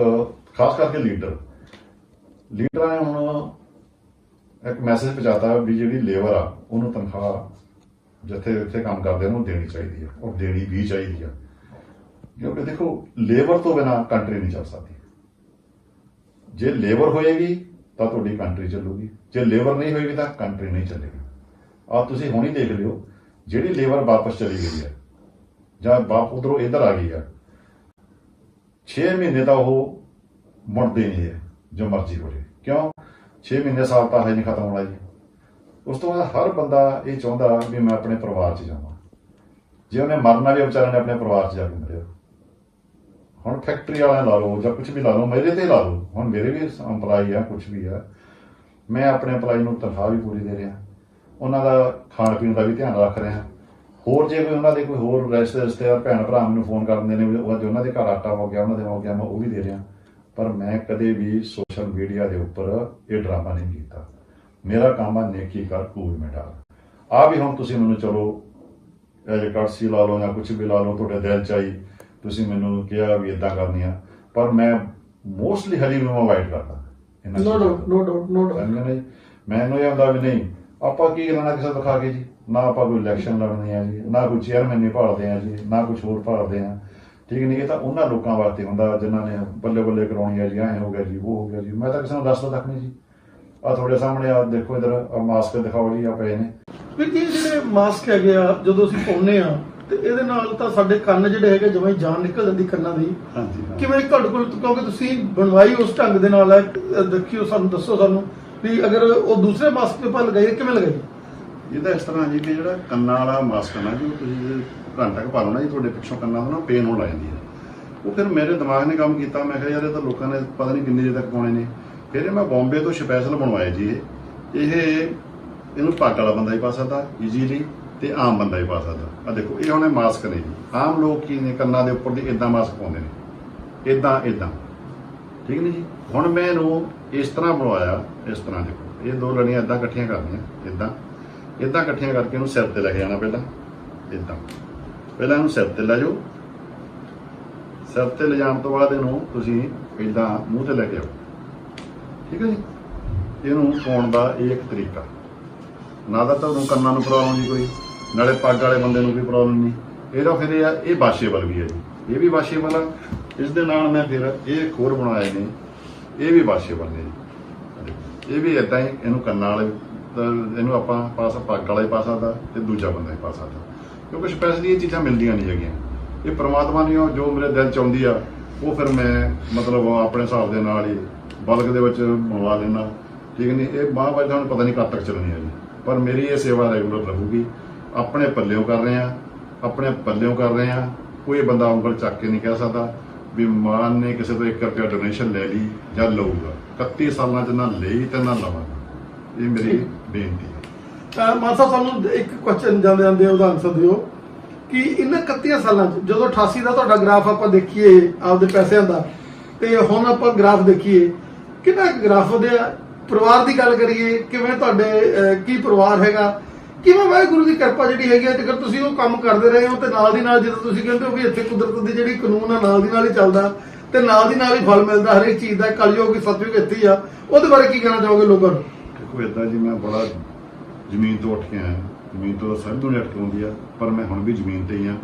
ਖਾਸ ਕਰਕੇ ਲੀਡਰ, ਲੀਡਰਾਂ ਨੇ ਹੁਣ ਇੱਕ ਮੈਸੇਜ ਪਹੁੰਚਾਤਾ ਵੀ ਜਿਹੜੀ ਲੇਬਰ ਆ, ਉਹਨੂੰ ਤਨਖਾਹ ਜਿੱਥੇ ਜਿੱਥੇ ਕੰਮ ਕਰਦੇ ਉਹਨੂੰ ਦੇਣੀ ਚਾਹੀਦੀ ਹੈ ਔਰ ਦੇਣੀ ਵੀ ਚਾਹੀਦੀ ਆ। ਕਿਉਂਕਿ ਦੇਖੋ, ਲੇਬਰ ਤੋਂ ਬਿਨਾ ਕੰਟਰੀ ਨਹੀਂ ਚੱਲ ਸਕਦੀ। ਜੇ ਲੇਬਰ ਹੋਏਗੀ, ਤਾਂ ਤੁਹਾਡੀ ਕੰਟਰੀ ਚੱਲੂਗੀ। ਜੇ ਲੇਬਰ ਨਹੀਂ ਹੋਏਗੀ, ਤਾਂ ਕੰਟਰੀ ਨਹੀਂ ਚੱਲੇਗੀ। ਆ ਤੁਸੀਂ ਹੁਣੀ ਦੇਖ ਲਿਓ, ਜਿਹੜੀ ਲੇਬਰ ਵਾਪਸ ਚਲੀ ਗਈ ਹੈ ਜਾਂ ਬਾਪ ਉਧਰੋਂ ਇੱਧਰ ਆ ਗਈ ਹੈ। 6 ਮਹੀਨੇ ਤਾਂ ਉਹ ਮੁੜਦੇ ਨਹੀਂ ਹੈ, ਜੋ ਮਰਜ਼ੀ ਹੋ ਜੇ ਕਿਉਂ? 6 ਮਹੀਨੇ ਸਾਲ ਤਾਂ ਹੈ ਨਹੀਂ ਖਤਮ ਹੋਣਾ ਜੀ। ਉਸ ਤੋਂ ਬਾਅਦ ਹਰ ਬੰਦਾ ਇਹ ਚਾਹੁੰਦਾ ਵੀ ਮੈਂ ਆਪਣੇ ਪਰਿਵਾਰ 'ਚ ਜਾਵਾਂ। ਜੇ ਉਹਨੇ ਮਰਨਾ ਵੀ ਵਿਚਾਰੇ ਨੇ ਆਪਣੇ ਪਰਿਵਾਰ 'ਚ ਜਾ ਕੇ ਮਰਿਆ। ਹੁਣ ਫੈਕਟਰੀ ਵਾਲਿਆਂ ਲਾ ਲਓ ਜਾਂ ਕੁਝ ਵੀ ਲਾ ਲਓ, ਮੇਰੇ ਤੇ ਲਾ ਲਓ। ਹੁਣ ਮੇਰੇ ਵੀ EMPLOYE ਆ ਕੁਝ ਵੀ ਆ। ਮੈਂ ਆਪਣੇ EMPLOYE ਨੂੰ ਤਨਖਾਹ ਵੀ ਪੂਰੀ ਦੇ ਰਿਹਾ। ਉਹਨਾਂ ਦਾ ਖਾਣ ਪੀਣ ਦਾ ਵੀ ਧਿਆਨ ਰੱਖ ਰਿਹਾ। ਹੋਰ ਜੇ ਕੋਈ ਉਹਨਾਂ ਦੇ ਕੋਈ ਹੋਰ ਰਿਸ਼ਤੇ ਰਿਸ਼ਤੇਦਾਰ ਭੈਣ ਭਰਾ ਮੈਨੂੰ ਫੋਨ ਕਰਦੇ ਨੇ ਵੀ ਉਹ ਅੱਜ ਉਹਨਾਂ ਦੇ ਘਰ ਆਟਾ ਹੋ ਗਿਆ ਉਹਨਾਂ ਦੇ ਹੋ ਗਿਆ ਮੈਂ ਉਹ ਵੀ ਦੇ ਰਿਹਾ। ਪਰ ਮੈਂ ਕਦੇ ਵੀ ਸੋਸ਼ਲ ਮੀਡੀਆ ਦੇ ਉੱਪਰ ਇਹ ਡਰਾਮਾ ਨਹੀਂ ਕੀਤਾ। ਮੇਰਾ ਕੰਮ ਆ ਨੇਕੀ ਕਰ ਕੂਲ ਮਿਟਾ। ਆ ਵੀ ਹੁਣ ਤੁਸੀਂ ਮੈਨੂੰ ਚਲੋ ਇਹ ਕਰਸੀ ਲਾ ਲਓ ਜਾਂ ਕੁਝ ਵੀ ਲਾ ਲਓ ਤੁਹਾਡੇ ਦਿਲ ਚ ਆਈ ਤੁਸੀਂ ਮੈਨੂੰ ਕਿਹਾ ਵੀ ਇਦਾਂ ਕਰਨੀ ਆ। ਪਰ ਮੈਂ ਮੋਸਟਲੀ ਹਲੀ ਨੂੰ ਅਵਾਇਡ ਕਰਦਾ। ਨੋ। ਨੋ ਡਾਊਟ ਨੋ ਨਾ ਜੀ ਮੈਨੂੰ ਇਹ ਹੁੰਦਾ ਵੀ ਨਹੀਂ ਆਪਾਂ ਕੀ ਲੈਣਾ ਕਿਸੇ ਤੋਂ ਖਾ ਕੇ ਜੀ? ਨਾ ਆਪਾਂ ਕੋਈ ਇਲੈਕਸ਼ਨ ਲੜਨੀ ਆ ਜੀ ਨਾ ਕੋਈ ਚੇਅਰਮੈਨ ਨਹੀਂ ਭਾਲਦੇ ਆ ਜੀ ਨਾ ਕੁਝ ਹੋਰ ਭਾਲਦੇ ਆ। ਠੀਕ ਨਹੀਂ ਇਹ ਤਾਂ ਉਹਨਾਂ ਲੋਕਾਂ ਵਾਸਤੇ ਹੁੰਦਾ ਜਿਨ੍ਹਾਂ ਨੇ ਬੱਲੇ ਬੱਲੇ ਕਰਾਉਣੀ ਹੈ ਜੀ ਐਂ ਹੋ ਗਿਆ ਜੀ ਉਹ ਹੋ ਗਿਆ ਜੀ। ਮੈਂ ਤਾਂ ਕਿਸੇ ਨੂੰ ਦੱਸਦਾ ਤੱਕ ਨਹੀਂ ਜੀ। ਆ ਤੁਹਾਡੇ ਸਾਹਮਣੇ ਆ ਦੇਖੋ ਇਧਰ ਮਾਸਕ ਦਿਖਾਓ ਜੀ ਆ ਪਏ ਨੇ। ਵੀਰ ਜੀ ਜਿਹੜੇ ਮਾਸਕ ਹੈਗੇ ਆ ਜਦੋਂ ਅਸੀਂ ਪਾਉਂਦੇ ਆ ਤੇ ਇਹਦੇ ਨਾਲ ਤਾਂ ਸਾਡੇ ਕੰਨ ਜਿਹੜੇ ਹੈਗੇ ਜਮਾਂ ਹੀ ਜਾਨ ਨਿਕਲ ਜਾਂਦੀ ਕੰਨਾਂ ਦੀ। ਹਾਂਜੀ। ਕਿਵੇਂ ਤੁਹਾਡੇ ਕੋਲ ਕਿਉਂਕਿ ਤੁਸੀਂ ਬਣਵਾਈ ਉਸ ਢੰਗ ਦੇ ਨਾਲ ਹੈ ਦੇਖਿਓ ਸਾਨੂੰ ਦੱਸੋ ਸਾਨੂੰ ਵੀ ਅਗਰ ਉਹ ਦੂਸਰੇ ਮਾਸਕ ਦੇ ਉੱਪਰ ਲਗਾਈਏ ਕਿਵੇਂ ਲਗਾਈਏ? ਇਹ ਤਾਂ ਇਸ ਤਰ੍ਹਾਂ ਜੀ ਕਿ ਜਿਹੜਾ ਕੰਨਾਂ ਵਾਲਾ ਮਾਸਕ ਹੈ ਨਾ ਜੀ, ਉਹ ਤੁਸੀਂ ਘੰਟਾ ਕੁ ਪਾ ਲਓ ਨਾ ਜੀ, ਤੁਹਾਡੇ ਪਿੱਛੋਂ ਕੰਨਾਂ ਤੋਂ ਨਾ ਪੇਨ ਹੋਣ ਲੱਗ ਜਾਂਦੀ ਹੈ ਉਹ ਫਿਰ ਮੇਰੇ ਦਿਮਾਗ ਨੇ ਕੰਮ ਕੀਤਾ, ਮੈਂ ਕਿਹਾ ਯਾਰ ਇਹ ਤਾਂ ਲੋਕਾਂ ਨੇ ਪਤਾ ਨਹੀਂ ਕਿੰਨੇ ਜੇ ਤੱਕ ਪਾਉਣੇ ਨੇ। ਫਿਰ ਇਹ ਮੈਂ ਬੰਬੇ ਤੋਂ ਸਪੈਸ਼ਲ ਬਣਵਾਏ ਜੀ ਇਹ। ਇਹ ਇਹਨੂੰ ਪੱਗ ਵਾਲਾ ਬੰਦਾ ਹੀ ਪਾ ਸਕਦਾ ਈਜ਼ੀਲੀ ਤੇ ਆਮ ਬੰਦਾ ਹੀ ਪਾ ਸਕਦਾ। ਆ ਦੇਖੋ, ਇਹ ਹੁਣੇ ਮਾਸਕ ਨੇ ਜੀ। ਆਮ ਲੋਕ ਕੀ ਨੇ, ਕੰਨਾਂ ਦੇ ਉੱਪਰ ਦੀ ਇਦਾਂ ਮਾਸਕ ਪਾਉਂਦੇ ਨੇ। ਇਦਾਂ ਇਦਾਂ ਠੀਕ ਨਹੀਂ ਜੀ? ਹੁਣ ਮੈਂ ਇਹਨੂੰ ਇਸ ਤਰ੍ਹਾਂ ਬਣਵਾਇਆ, ਇਸ ਤਰ੍ਹਾਂ ਦੇਖੋ। ਇਹ ਦੋ ਲੜੀਆਂ ਇਦਾਂ ਇਕੱਠੀਆਂ ਕਰਨੀਆਂ ਇਦਾਂ ਇਦਾਂ ਇਕੱਠੀਆਂ ਕਰਕੇ ਇਹਨੂੰ ਸਿਰ ਤੇ ਲੈ ਕੇ ਜਾਣਾ ਪਹਿਲਾਂ, ਇਦਾਂ। ਪਹਿਲਾਂ ਇਹਨੂੰ ਸਿਰ ਤੇ ਲੈ ਜਾਓ। ਸਿਰ ਤੇ ਲਿਜਾਣ ਤੋਂ ਬਾਅਦ ਇਹਨੂੰ ਤੁਸੀਂ ਇਦਾਂ ਮੂੰਹ ਤੇ ਲੈ ਕੇ ਆਓ। ਠੀਕ ਹੈ ਜੀ? ਇਹਨੂੰ ਪਾਉਣ ਦਾ ਇਹ ਇੱਕ ਤਰੀਕਾ। ਨਾ ਤਾਂ ਤੁਹਾਨੂੰ ਕੰਨਾਂ ਨੂੰ ਪ੍ਰੋਬਲਮ ਨਹੀਂ ਕੋਈ, ਨਾਲੇ ਪੱਗ ਵਾਲੇ ਬੰਦੇ ਨੂੰ ਕੋਈ ਪ੍ਰੋਬਲਮ ਨਹੀਂ। ਇਹਦਾ ਫਿਰ ਇਹ ਆ, ਇਹ ਵਾਸ਼ੇਬਲ ਵੀ ਹੈ ਜੀ। ਇਹ ਵੀ ਵਾਸ਼ੇਬਲ ਆ। ਇਸ ਦੇ ਨਾਲ ਮੈਂ ਫਿਰ ਇਹ ਖੋਰ ਬਣਾਏ ਨੇ। ਇਹ ਵੀ ਵਾਸ਼ੇਬਲ ਨੇ ਜੀ। ਇਹ ਵੀ ਇਦਾਂ ਹੀ ਇਹਨੂੰ ਕੰਨਾਂ ਵਾਲੇ ਤਾਂ ਇਹਨੂੰ ਆਪਾਂ ਪਾਸ ਪੱਗ ਵਾਲਾ ਹੀ ਪਾ ਸਕਦਾ ਤੇ ਦੂਜਾ ਬੰਦਾ ਹੀ ਪਾ ਸਕਦਾ। ਕਿਉਂਕਿ ਸਪੈਸ਼ਲੀ ਇਹ ਚੀਜ਼ਾਂ ਮਿਲਦੀਆਂ ਨਹੀਂ ਹੈਗੀਆਂ। ਇਹ ਪ੍ਰਮਾਤਮਾ ਨੇ ਜੋ ਮੇਰੇ ਦਿਲ ਚ ਆਉਂਦੀ ਆ, ਉਹ ਫਿਰ ਮੈਂ ਮਤਲਬ ਆਪਣੇ ਹਿਸਾਬ ਦੇ ਨਾਲ ਹੀ ਬਲਕ ਦੇ ਵਿੱਚ ਮੰਗਵਾ ਲੈਣਾ ਠੀਕ ਨਹੀਂ ਇਹ ਮਾਂ ਬਾਜ ਤੁਹਾਨੂੰ ਪਤਾ ਨਹੀਂ ਕਦ ਤੱਕ ਚੱਲਣੀ ਹੈ ਜੀ ਪਰ ਮੇਰੀ ਇਹ ਸੇਵਾ ਰੈਗੂਲਰ ਰਹੂਗੀ। ਆਪਣੇ ਪੱਲਿਓਂ ਕਰ ਰਹੇ ਆ ਆਪਣੇ ਪੱਲਿਓਂ ਕਰ ਰਹੇ ਆ ਕੋਈ ਬੰਦਾ ਉਂਗਲ ਚੱਕ ਕੇ ਨਹੀਂ ਕਹਿ ਸਕਦਾ ਵੀ ਮਾਨ ਨੇ ਕਿਸੇ ਤੋਂ 1 ਰੁਪਿਆ ਡੋਨੇਸ਼ਨ ਲੈ ਲਈ ਜਾਂ ਲਊਗਾ। 31 ਸਾਲਾਂ ਚ ਨਾ ਲਈ ਤੇ ਨਾ ਲਵਾਂਗਾ। ਇਹ ਮੇਰੀ ਬੇਨਤੀ ਹੈ। ਤਾਂ ਸਾਨੂੰ ਇੱਕ ਕੁਐਸਚਨ ਜਾਂਦੇ ਜਾਂਦੇ ਉਹਦਾ ਆਨਸਰ ਦਿਓ। ਕਿ ਇਹਨਾਂ 31 ਸਾਲਾਂ ਚ, ਜਦੋਂ 88 ਦਾ ਤੁਹਾਡਾ ਗ੍ਰਾਫ ਆਪਾਂ ਦੇਖੀਏ, ਆਪਦੇ ਪੈਸਿਆਂ ਦਾ, ਤੇ ਹੁਣ ਆਪਾਂ ਗ੍ਰਾਫ ਦੇਖੀਏ, ਕਿੰਨਾ ਗ੍ਰਾਫ ਦੇ ਪਰਿਵਾਰ ਦੀ ਗੱਲ ਕਰੀਏ, ਕਿਵੇਂ ਤੁਹਾਡੇ ਕੀ ਪਰਿਵਾਰ ਹੈਗਾ? ਕਿਵੇਂ ਵਾਹਿਗੁਰੂ ਦੀ ਕਿਰਪਾ ਜਿਹੜੀ ਹੈਗੀ ਹੈ ਜੇਕਰ ਤੁਸੀਂ ਉਹ ਕੰਮ ਕਰਦੇ ਰਹੇ ਹੋ, ਤੇ ਨਾਲ ਦੀ ਨਾਲ ਜਦੋਂ ਤੁਸੀਂ ਕਹਿੰਦੇ ਹੋ ਵੀ ਇੱਥੇ ਕੁਦਰਤ ਦੀ ਜਿਹੜੀ ਕਾਨੂੰਨ ਆ, ਨਾਲ ਦੀ ਨਾਲ ਹੀ ਚੱਲਦਾ, ਤੇ ਨਾਲ ਦੀ ਨਾਲ ਹੀ ਫਲ ਮਿਲਦਾ, ਹਰੇਕ ਚੀਜ਼ ਦਾ ਕਲਯੁਗ ਸਤਯੁਗ ਇੱਥੇ ਆ, ਉਹਦੇ ਬਾਰੇ ਕੀ ਕਹਿਣਾ ਚਾਹੋਗੇ ਲੋਕਾਂ ਨੂੰ? ਦੇਖੋ ਇਦਾਂ ਜੀ ਮੈਂ ਬੜਾ ਜ਼ਮੀਨ ਤੋਂ ਉੱਠ ਕੇ ਆਇਆ। ਜ਼ਮੀਨ ਤੋਂ ਤਾਂ ਦੁਨੀਆ ਉੱਠ ਆ, ਪਰ ਮੈਂ ਹੁਣ ਵੀ ਜ਼ਮੀਨ ਤੇ ਹੀ ਆ।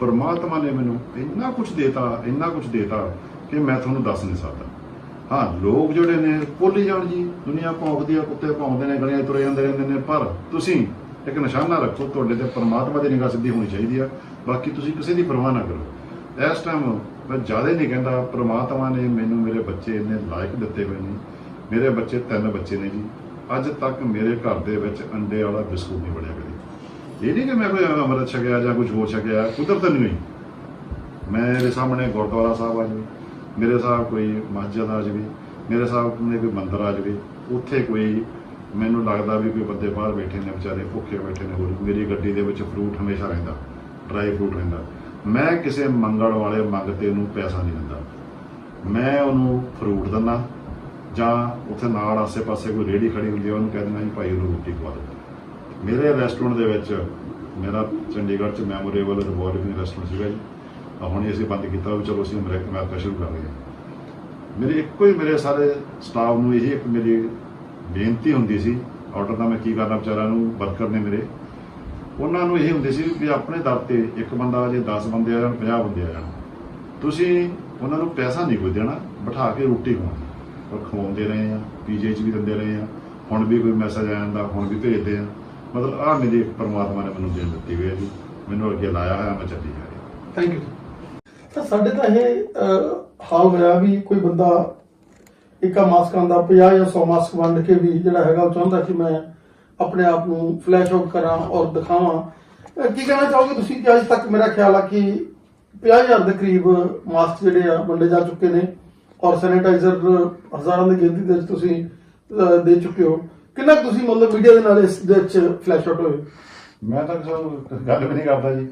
ਪਰਮਾਤਮਾ ਨੇ ਮੈਨੂੰ ਇੰਨਾ ਕੁਝ ਦੇਤਾ, ਇੰਨਾ ਕੁਝ ਦੇਤਾ ਕਿ ਮੈਂ ਤੁਹਾਨੂੰ ਦੱਸ ਨਹੀਂ ਸਕਦਾ। ਹਾਂ, ਲੋਕ ਜਿਹੜੇ ਨੇ, ਭੁੱਲ ਜਾਣ ਜੀ। ਦੁਨੀਆ ਭੌਂਕਦੀ ਆ, ਕੁੱਤੇ ਭੌਂਕਦੇ ਨੇ, ਗਲੀਆਂ ਤੁਰੇ ਜਾਂਦੇ ਰਹਿੰਦੇ ਨੇ। ਪਰ ਤੁਸੀਂ ਇੱਕ ਨਿਸ਼ਾਨਾ ਰੱਖੋ, ਤੁਹਾਡੇ ਤੇ ਪਰਮਾਤਮਾ ਦੀ ਨਿਗਾਹ ਸਿੱਧੀ ਹੋਣੀ ਚਾਹੀਦੀ ਆ। ਬਾਕੀ ਤੁਸੀਂ ਕਿਸੇ ਦੀ ਪਰਵਾਹ ਨਾ ਕਰੋ। ਇਸ ਟਾਈਮ ਮੈਂ ਜ਼ਿਆਦਾ ਨਹੀਂ ਕਹਿੰਦਾ, ਪ੍ਰਮਾਤਮਾ ਨੇ ਮੈਨੂੰ ਮੇਰੇ ਬੱਚੇ ਇੰਨੇ ਲਾਇਕ ਦਿੱਤੇ ਹੋਏ ਨੇ। ਮੇਰੇ ਬੱਚੇ ਤਿੰਨ ਬੱਚੇ ਨੇ ਜੀ। ਅੱਜ ਤੱਕ ਮੇਰੇ ਘਰ ਦੇ ਵਿੱਚ ਅੰਡੇ ਵਾਲਾ ਬਿਸਕੁਟ ਨਹੀਂ ਬਣਿਆ ਕਦੇ। ਇਹ ਨਹੀਂ ਕਿ ਮੈਂ ਕੋਈ ਅੰਮ੍ਰਿਤ ਛਕਿਆ ਜਾਂ ਕੁਝ ਹੋਰ ਛਕਿਆ, ਕੁਦਰਤ ਨਹੀਂ ਮੇਰੇ ਸਾਹਮਣੇ ਗੁਰਦੁਆਰਾ ਸਾਹਿਬ ਆ ਜਾਵੇ, ਮੇਰੇ ਸਾਹਿਬ ਕੋਈ ਮਸਜਿਦ ਆ ਜਾਵੇ, ਮੇਰੇ ਸਾਹਮਣੇ ਕੋਈ ਮੰਦਿਰ ਆ ਜਾਵੇ, ਉੱਥੇ ਕੋਈ ਮੈਨੂੰ ਲੱਗਦਾ ਵੀ ਕੋਈ ਬੰਦੇ ਬਾਹਰ ਬੈਠੇ ਨੇ, ਵਿਚਾਰੇ ਭੁੱਖੇ ਬੈਠੇ ਨੇ ਹੋਰ, ਮੇਰੀ ਗੱਡੀ ਦੇ ਵਿੱਚ ਫਰੂਟ ਹਮੇਸ਼ਾ ਰਹਿੰਦਾ ਡਰਾਈ ਫਰੂਟ ਰਹਿੰਦਾ। ਮੈਂ ਕਿਸੇ ਮੰਗਣ ਵਾਲੇ ਮੰਗਤੇ ਨੂੰ ਪੈਸਾ ਨਹੀਂ ਦਿੰਦਾ। ਮੈਂ ਉਹਨੂੰ ਫਰੂਟ ਦਿੰਦਾ। ਜਾਂ ਉੱਥੇ ਨਾਲ ਆਸੇ-ਪਾਸੇ ਕੋਈ ਰੇੜੀ ਖੜੀ ਹੁੰਦੀ ਹੈ ਉਹਨੂੰ ਕਹਿ ਦਿੰਦਾ ਜੀ, ਭਾਈ, ਉਹਨੂੰ ਰੋਟੀ ਖਵਾ ਦਿਓ। ਮੇਰੇ ਰੈਸਟੋਰੈਂਟ ਦੇ ਵਿੱਚ, ਮੇਰਾ ਚੰਡੀਗੜ੍ਹ ਚ ਮੈਮੋਰੇਬਲ ਰਿਵੋਲਵਿੰਗ ਰੈਸਟੋਰੈਂਟ ਸੀਗਾ ਜੀ। ਆਹ ਹੁਣ ਹੀ ਅਸੀਂ ਬੰਦ ਕੀਤਾ ਵੀ ਚਲੋ ਅਸੀਂ ਅਮਰੀਕਾ ਅਮਰੀਕਾ ਸ਼ੁਰੂ ਕਰ ਲਈਏ। ਮੇਰੇ ਇੱਕੋ ਹੀ, ਮੇਰੇ ਸਾਰੇ ਸਟਾਫ ਨੂੰ ਇਹੀ ਇੱਕ ਮੇਰੀ ਬੇਨਤੀ ਹੁੰਦੀ ਸੀ ਆਰਡਰ ਦਾ ਮੈਂ ਕੀ ਕਰਨਾ ਵਿਚਾਰਿਆਂ ਨੂੰ ਵਰਕਰ ਨੇ ਮੇਰੇ। ਉਹਨਾਂ ਨੂੰ ਇਹ ਹੁੰਦੀ ਸੀ ਵੀ ਆਪਣੇ ਦਰ ਤੇ ਇੱਕ ਬੰਦਾ ਜੇ 10 ਬੰਦੇ ਆ ਜਾਣ 50 ਬੰਦੇ ਆ ਜਾਣ। ਤੁਸੀਂ ਉਹਨਾਂ ਨੂੰ ਪੈਸਾ ਨਹੀਂ ਕੋਈ ਦੇਣਾ, ਬਿਠਾ ਕੇ ਰੋਟੀ ਖਵਾਉਣੀ। ਖਵਾਉਂਦੇ ਰਹੇ ਆ ਪੀਜੇ ਚ ਵੀ ਦਿੰਦੇ ਰਹੇ ਆ। ਹੁਣ ਵੀ ਕੋਈ ਮੈਸੇਜ ਆ ਜਾਂਦਾ, ਹੁਣ ਵੀ ਭੇਜਦੇ ਆ। ਮਤਲਬ ਆਹ ਮੇਰੀ ਪਰਮਾਤਮਾ ਨੇ ਮੈਨੂੰ ਦੇਣ ਦਿੱਤੀ ਹੋਈ ਹੈ ਜੀ। ਮੈਨੂੰ ਅੱਗੇ ਲਾਇਆ ਹੋਇਆ, ਮੈਂ ਚੱਲੀ ਜਾ ਰਿਹਾ। ਥੈਂਕ ਯੂ ਤਾਂ ਸਾਡੇ ਤਾਂ ਇਹ ਹਾਲ ਹੋਇਆ ਵੀ ਕੋਈ ਬੰਦਾ ਇੱਕ ਮਾਸਕ ਆਂਦਾ 50 ਜਾਂ 100 ਮਾਸਕ ਵੰਡ ਕੇ ਵੀ ਜਿਹੜਾ ਹੈਗਾ ਉਹ ਚਾਹੁੰਦਾ ਕਿ ਮੈਂ ਆਪਣੇ ਆਪ ਨੂੰ ਫਲੈਸ਼ ਆਊਟ ਕਰਾਂ ਔਰ ਦਿਖਾਵਾਂ। ਕੀ ਕਹਿਣਾ ਚਾਹੋਗੇ ਤੁਸੀਂ ਕਿ ਅੱਜ ਤੱਕ ਮੇਰਾ ਖਿਆਲ ਆ ਕਿ 50000 ਦੇ ਕਰੀਬ ਮਾਸਕ ਜਿਹੜੇ ਆ ਵੰਡੇ ਜਾ ਚੁੱਕੇ ਨੇ? ਔਰ ਸੈਨੀਟਾਈਜ਼ਰ ਹਜ਼ਾਰਾਂ ਦੀ ਗਿਣਤੀ ਦੇ ਵਿੱਚ ਤੁਸੀਂ ਦੇ ਚੁੱਕੇ ਹੋ। ਕਿੰਨਾ ਕੁ ਤੁਸੀਂ ਮਤਲਬ ਮੀਡੀਆ ਦੇ ਨਾਲ ਇਸ ਦੇ ਵਿੱਚ ਫਲੈਸ਼ ਆਊਟ ਹੋਏ? ਮੈਂ ਤਾਂ ਕਿਸੇ ਨੂੰ ਗੱਲ ਵੀ ਨਹੀਂ ਕਰਦਾ ਜੀ।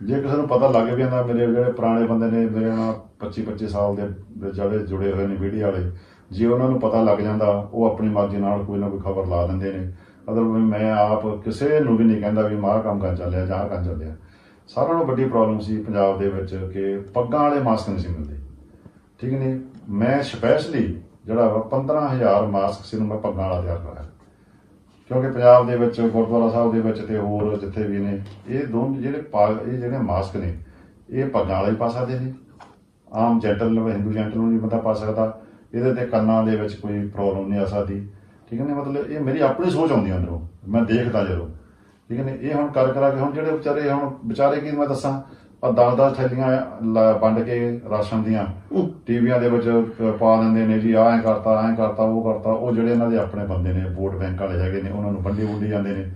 ਜੇ ਕਿਸੇ ਨੂੰ ਪਤਾ ਲੱਗ ਵੀ ਜਾਂਦਾ, ਮੇਰੇ ਜਿਹੜੇ ਪੁਰਾਣੇ ਬੰਦੇ ਨੇ, ਮੇਰੇ ਨਾਲ 25 25 ਸਾਲ ਦੇ ਜਿਹੜੇ ਜੁੜੇ ਹੋਏ ਨੇ ਮੀਡੀਆ ਵਾਲੇ, ਜੇ ਉਹਨਾਂ ਨੂੰ ਪਤਾ ਲੱਗ ਜਾਂਦਾ, ਉਹ ਆਪਣੀ ਮਰਜ਼ੀ ਨਾਲ ਕੋਈ ਨਾ ਕੋਈ ਖਬਰ ਲਾ ਦਿੰਦੇ ਨੇ। ਅਦਰਵਾਇਜ਼ ਮੈਂ ਆਪ ਕਿਸੇ ਨੂੰ ਵੀ ਨਹੀਂ ਕਹਿੰਦਾ ਵੀ ਮਾਹ ਕੰਮ ਕਰ ਚੱਲਿਆ ਜਾਂ ਕੰਮ ਚੱਲਿਆ। ਸਾਰਿਆਂ ਨੂੰ ਵੱਡੀ ਪ੍ਰੋਬਲਮ ਸੀ ਪੰਜਾਬ ਦੇ ਵਿੱਚ ਕਿ ਪੱਗਾਂ ਵਾਲੇ ਮਾਸਕ ਨਹੀਂ ਸੀ ਮਿਲਦੇ। ਠੀਕ ਨੇ? ਮੈਂ ਸਪੈਸ਼ਲੀ ਜਿਹੜਾ ਵਾ 15000 ਮਾਸਕ ਸੀ ਨੂੰ ਮੈਂ ਪੱਗਾਂ ਵਾਲਾ ਤਿਆਰ ਕਰਾਇਆ। ਕਿਉਂਕਿ ਪੰਜਾਬ ਦੇ ਵਿੱਚ, ਗੁਰਦੁਆਰਾ ਸਾਹਿਬ ਦੇ ਵਿੱਚ ਤੇ ਹੋਰ ਜਿੱਥੇ ਵੀ ਨੇ, ਇਹ ਦੋਨ, ਜਿਹੜੇ ਪਾ, ਇਹ ਜਿਹੜੇ ਮਾਸਕ ਨੇ, ਇਹ ਪੱਗਾਂ ਵਾਲੇ ਪਾ ਸਕਦੇ ਨੇ। ਆਮ ਜੈਂਟਲ ਹਿੰਦੂ ਜੈਂਟਲ ਨੂੰ ਨਹੀਂ ਬੰਦਾ ਪਾ ਸਕਦਾ। ਇਹਦੇ ਤੇ ਕੰਨਾਂ ਦੇ ਵਿੱਚ ਕੋਈ ਪ੍ਰੋਬਲਮ ਨਹੀਂ ਆ ਸਕਦੀ। ਠੀਕ ਹੈ ਨੇ? ਮਤਲਬ ਇਹ ਮੇਰੀ ਆਪਣੀ ਸੋਚ ਆਉਂਦੀ ਅੰਦਰੋਂ। ਮੈਂ ਦੇਖਦਾ ਜਦੋਂ। ਠੀਕ ਹੈ ਨੇ? ਇਹ ਹੁਣ ਕਰ ਕਰਾ ਕੇ ਹੁਣ ਜਿਹੜੇ ਵਿਚਾਰੇ ਹੁਣ, ਵਿਚਾਰੇ ਕੀ ਮੈਂ ਦੱਸਾਂ? ਆ 10-10 ਥੈਲੀਆਂ ਵੰਡ ਕੇ ਰਾਸ਼ਨ ਦੀਆਂ ਟੀਵੀਆਂ ਦੇ ਵਿੱਚ ਪ- ਦਿੰਦੇ ਨੇ ਜੀ ਆਹ ਐ ਕਰਤਾ ਐ ਕਰਤਾ ਉਹ ਕਰਤਾ ਉਹ ਜਿਹੜੇ ਇਹਨਾਂ ਦੇ ਆਪਣੇ ਬੰਦੇ ਨੇ ਵੋਟ ਬੈਂਕ ਵਾਲੇ ਹੈਗੇ ਨੇ ਉਹਨਾਂ ਨੂੰ ਵੰਡੀ ਵੁੰਡੀ ਜਾਂਦੇ ਨੇ।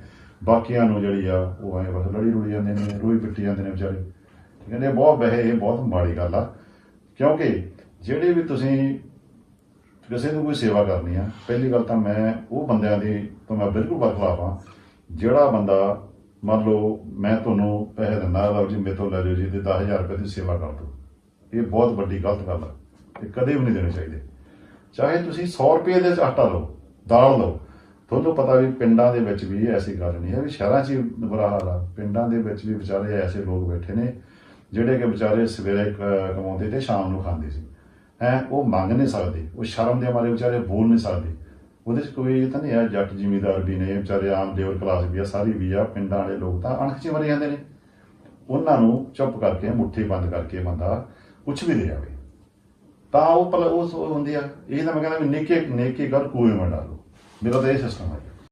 ਬਾਕੀਆਂ ਨੂੰ ਜਿਹੜੀ ਆ ਉਹ ਐ ਬਸ ਲੜੀ ਰੁੜੀ ਜਾਂਦੇ ਨੇ ਰੋਈ ਪਿੱਟੀ ਜਾਂਦੇ ਨੇ ਵਿਚਾਰੇ। ਠੀਕ ਹੈ ਨੇ ਬਹੁਤ ਵੈਸੇ ਇਹ ਬਹੁਤ ਮਾੜੀ ਗੱਲ ਆ। ਕਿਉਂਕਿ ਜਿਹੜੇ ਵੀ ਤੁਸੀਂ ਕਿਸੇ ਨੂੰ ਕੋਈ ਸੇਵਾ ਕਰਨੀ ਆ ਪਹਿਲੀ ਗੱਲ ਤਾਂ ਮੈਂ ਉਹ ਬੰਦਿਆਂ ਦੀ ਤੋਂ ਮੈਂ ਬਿਲਕੁਲ ਬਰਖਲਾਫ ਆ ਜਿਹੜਾ ਬੰਦਾ ਮੰਨ ਲਓ ਮੈਂ ਤੁਹਾਨੂੰ ਪੈਸੇ ਦਿੰਦਾ ਲਓ ਜੀ ਮੇਰੇ ਤੋਂ ਲੈ ਲਿਓ ਜੀ, ਤੇ 10000 ਰੁਪਏ ਦੀ ਸੇਵਾ ਕਰ ਦਿਓ। ਇਹ ਬਹੁਤ ਵੱਡੀ ਗਲਤ ਗੱਲ ਆ। ਇਹ ਕਦੇ ਵੀ ਨਹੀਂ ਦੇਣੇ ਚਾਹੀਦੇ। ਚਾਹੇ ਤੁਸੀਂ 100 ਰੁਪਏ ਦੇ ਆਟਾ ਲਓ, ਦਾਲ ਲਓ, ਤੁਹਾਨੂੰ ਪਤਾ ਵੀ ਪਿੰਡਾਂ ਦੇ ਵਿੱਚ ਵੀ ਐਸੀ ਗੱਲ ਨਹੀਂ ਹੈ ਵੀ ਸ਼ਹਿਰਾਂ 'ਚ ਹੀ ਬੁਰਾ ਹਾਲ ਆ। ਪਿੰਡਾਂ ਦੇ ਵਿੱਚ ਵੀ ਵਿਚਾਰੇ ਐਸੇ ਲੋਕ ਬੈਠੇ ਨੇ, ਜਿਹੜੇ ਕਿ ਵਿਚਾਰੇ ਸਵੇਰੇ ਕਮਾਉਂਦੇ ਤੇ ਸ਼ਾਮ ਨੂੰ ਖਾਂਦੇ ਸੀ। ਹੈ, ਉਹ ਮੰਗ ਨਹੀਂ ਸਕਦੇ, ਉਹ ਸ਼ਰਮ ਦੇ ਮਾਰੇ ਵਿਚਾਰੇ ਬੋਲ ਨਹੀਂ ਸਕਦੇ। ਉਹਦੇ 'ਚ ਕੋਈ ਤਾਂ ਨਹੀਂ ਆ ਜੱਟ ਜ਼ਿਮੀਦਾਰ ਵੀ ਨੇ, ਵਿਚਾਰੇ ਆਮ ਲੇਬਰ ਕਲਾਸ ਵੀ ਆ, ਸਾਰੀ ਵੀ ਆ, ਪਿੰਡਾਂ ਵਾਲੇ ਲੋਕ ਤਾਂ ਅਣਖ 'ਚ ਮਰੇ ਜਾਂਦੇ ਨੇ। ਉਹਨਾਂ ਨੂੰ ਚੁੱਪ ਕਰਕੇ, ਮੁੱਠੀ ਬੰਦ ਕਰਕੇ ਬੰਦਾ ਕੁਝ ਵੀ ਦੇ ਆਵੇ। ਤਾਂ ਉਹ ਪਰ ਉਹ ਸੋ ਹੁੰਦੀ ਆ, ਇਹ ਤਾਂ ਮੈਂ ਕਹਿੰਦਾ ਵੀ ਨੇਕੇ ਨੇਕੇ ਕਰ ਕੂਏ ਮੈਂ ਡਾਲੋ। ਮੇਰਾ ਤਾਂ ਇਹ ਸਿਸਟਮ ਹੈ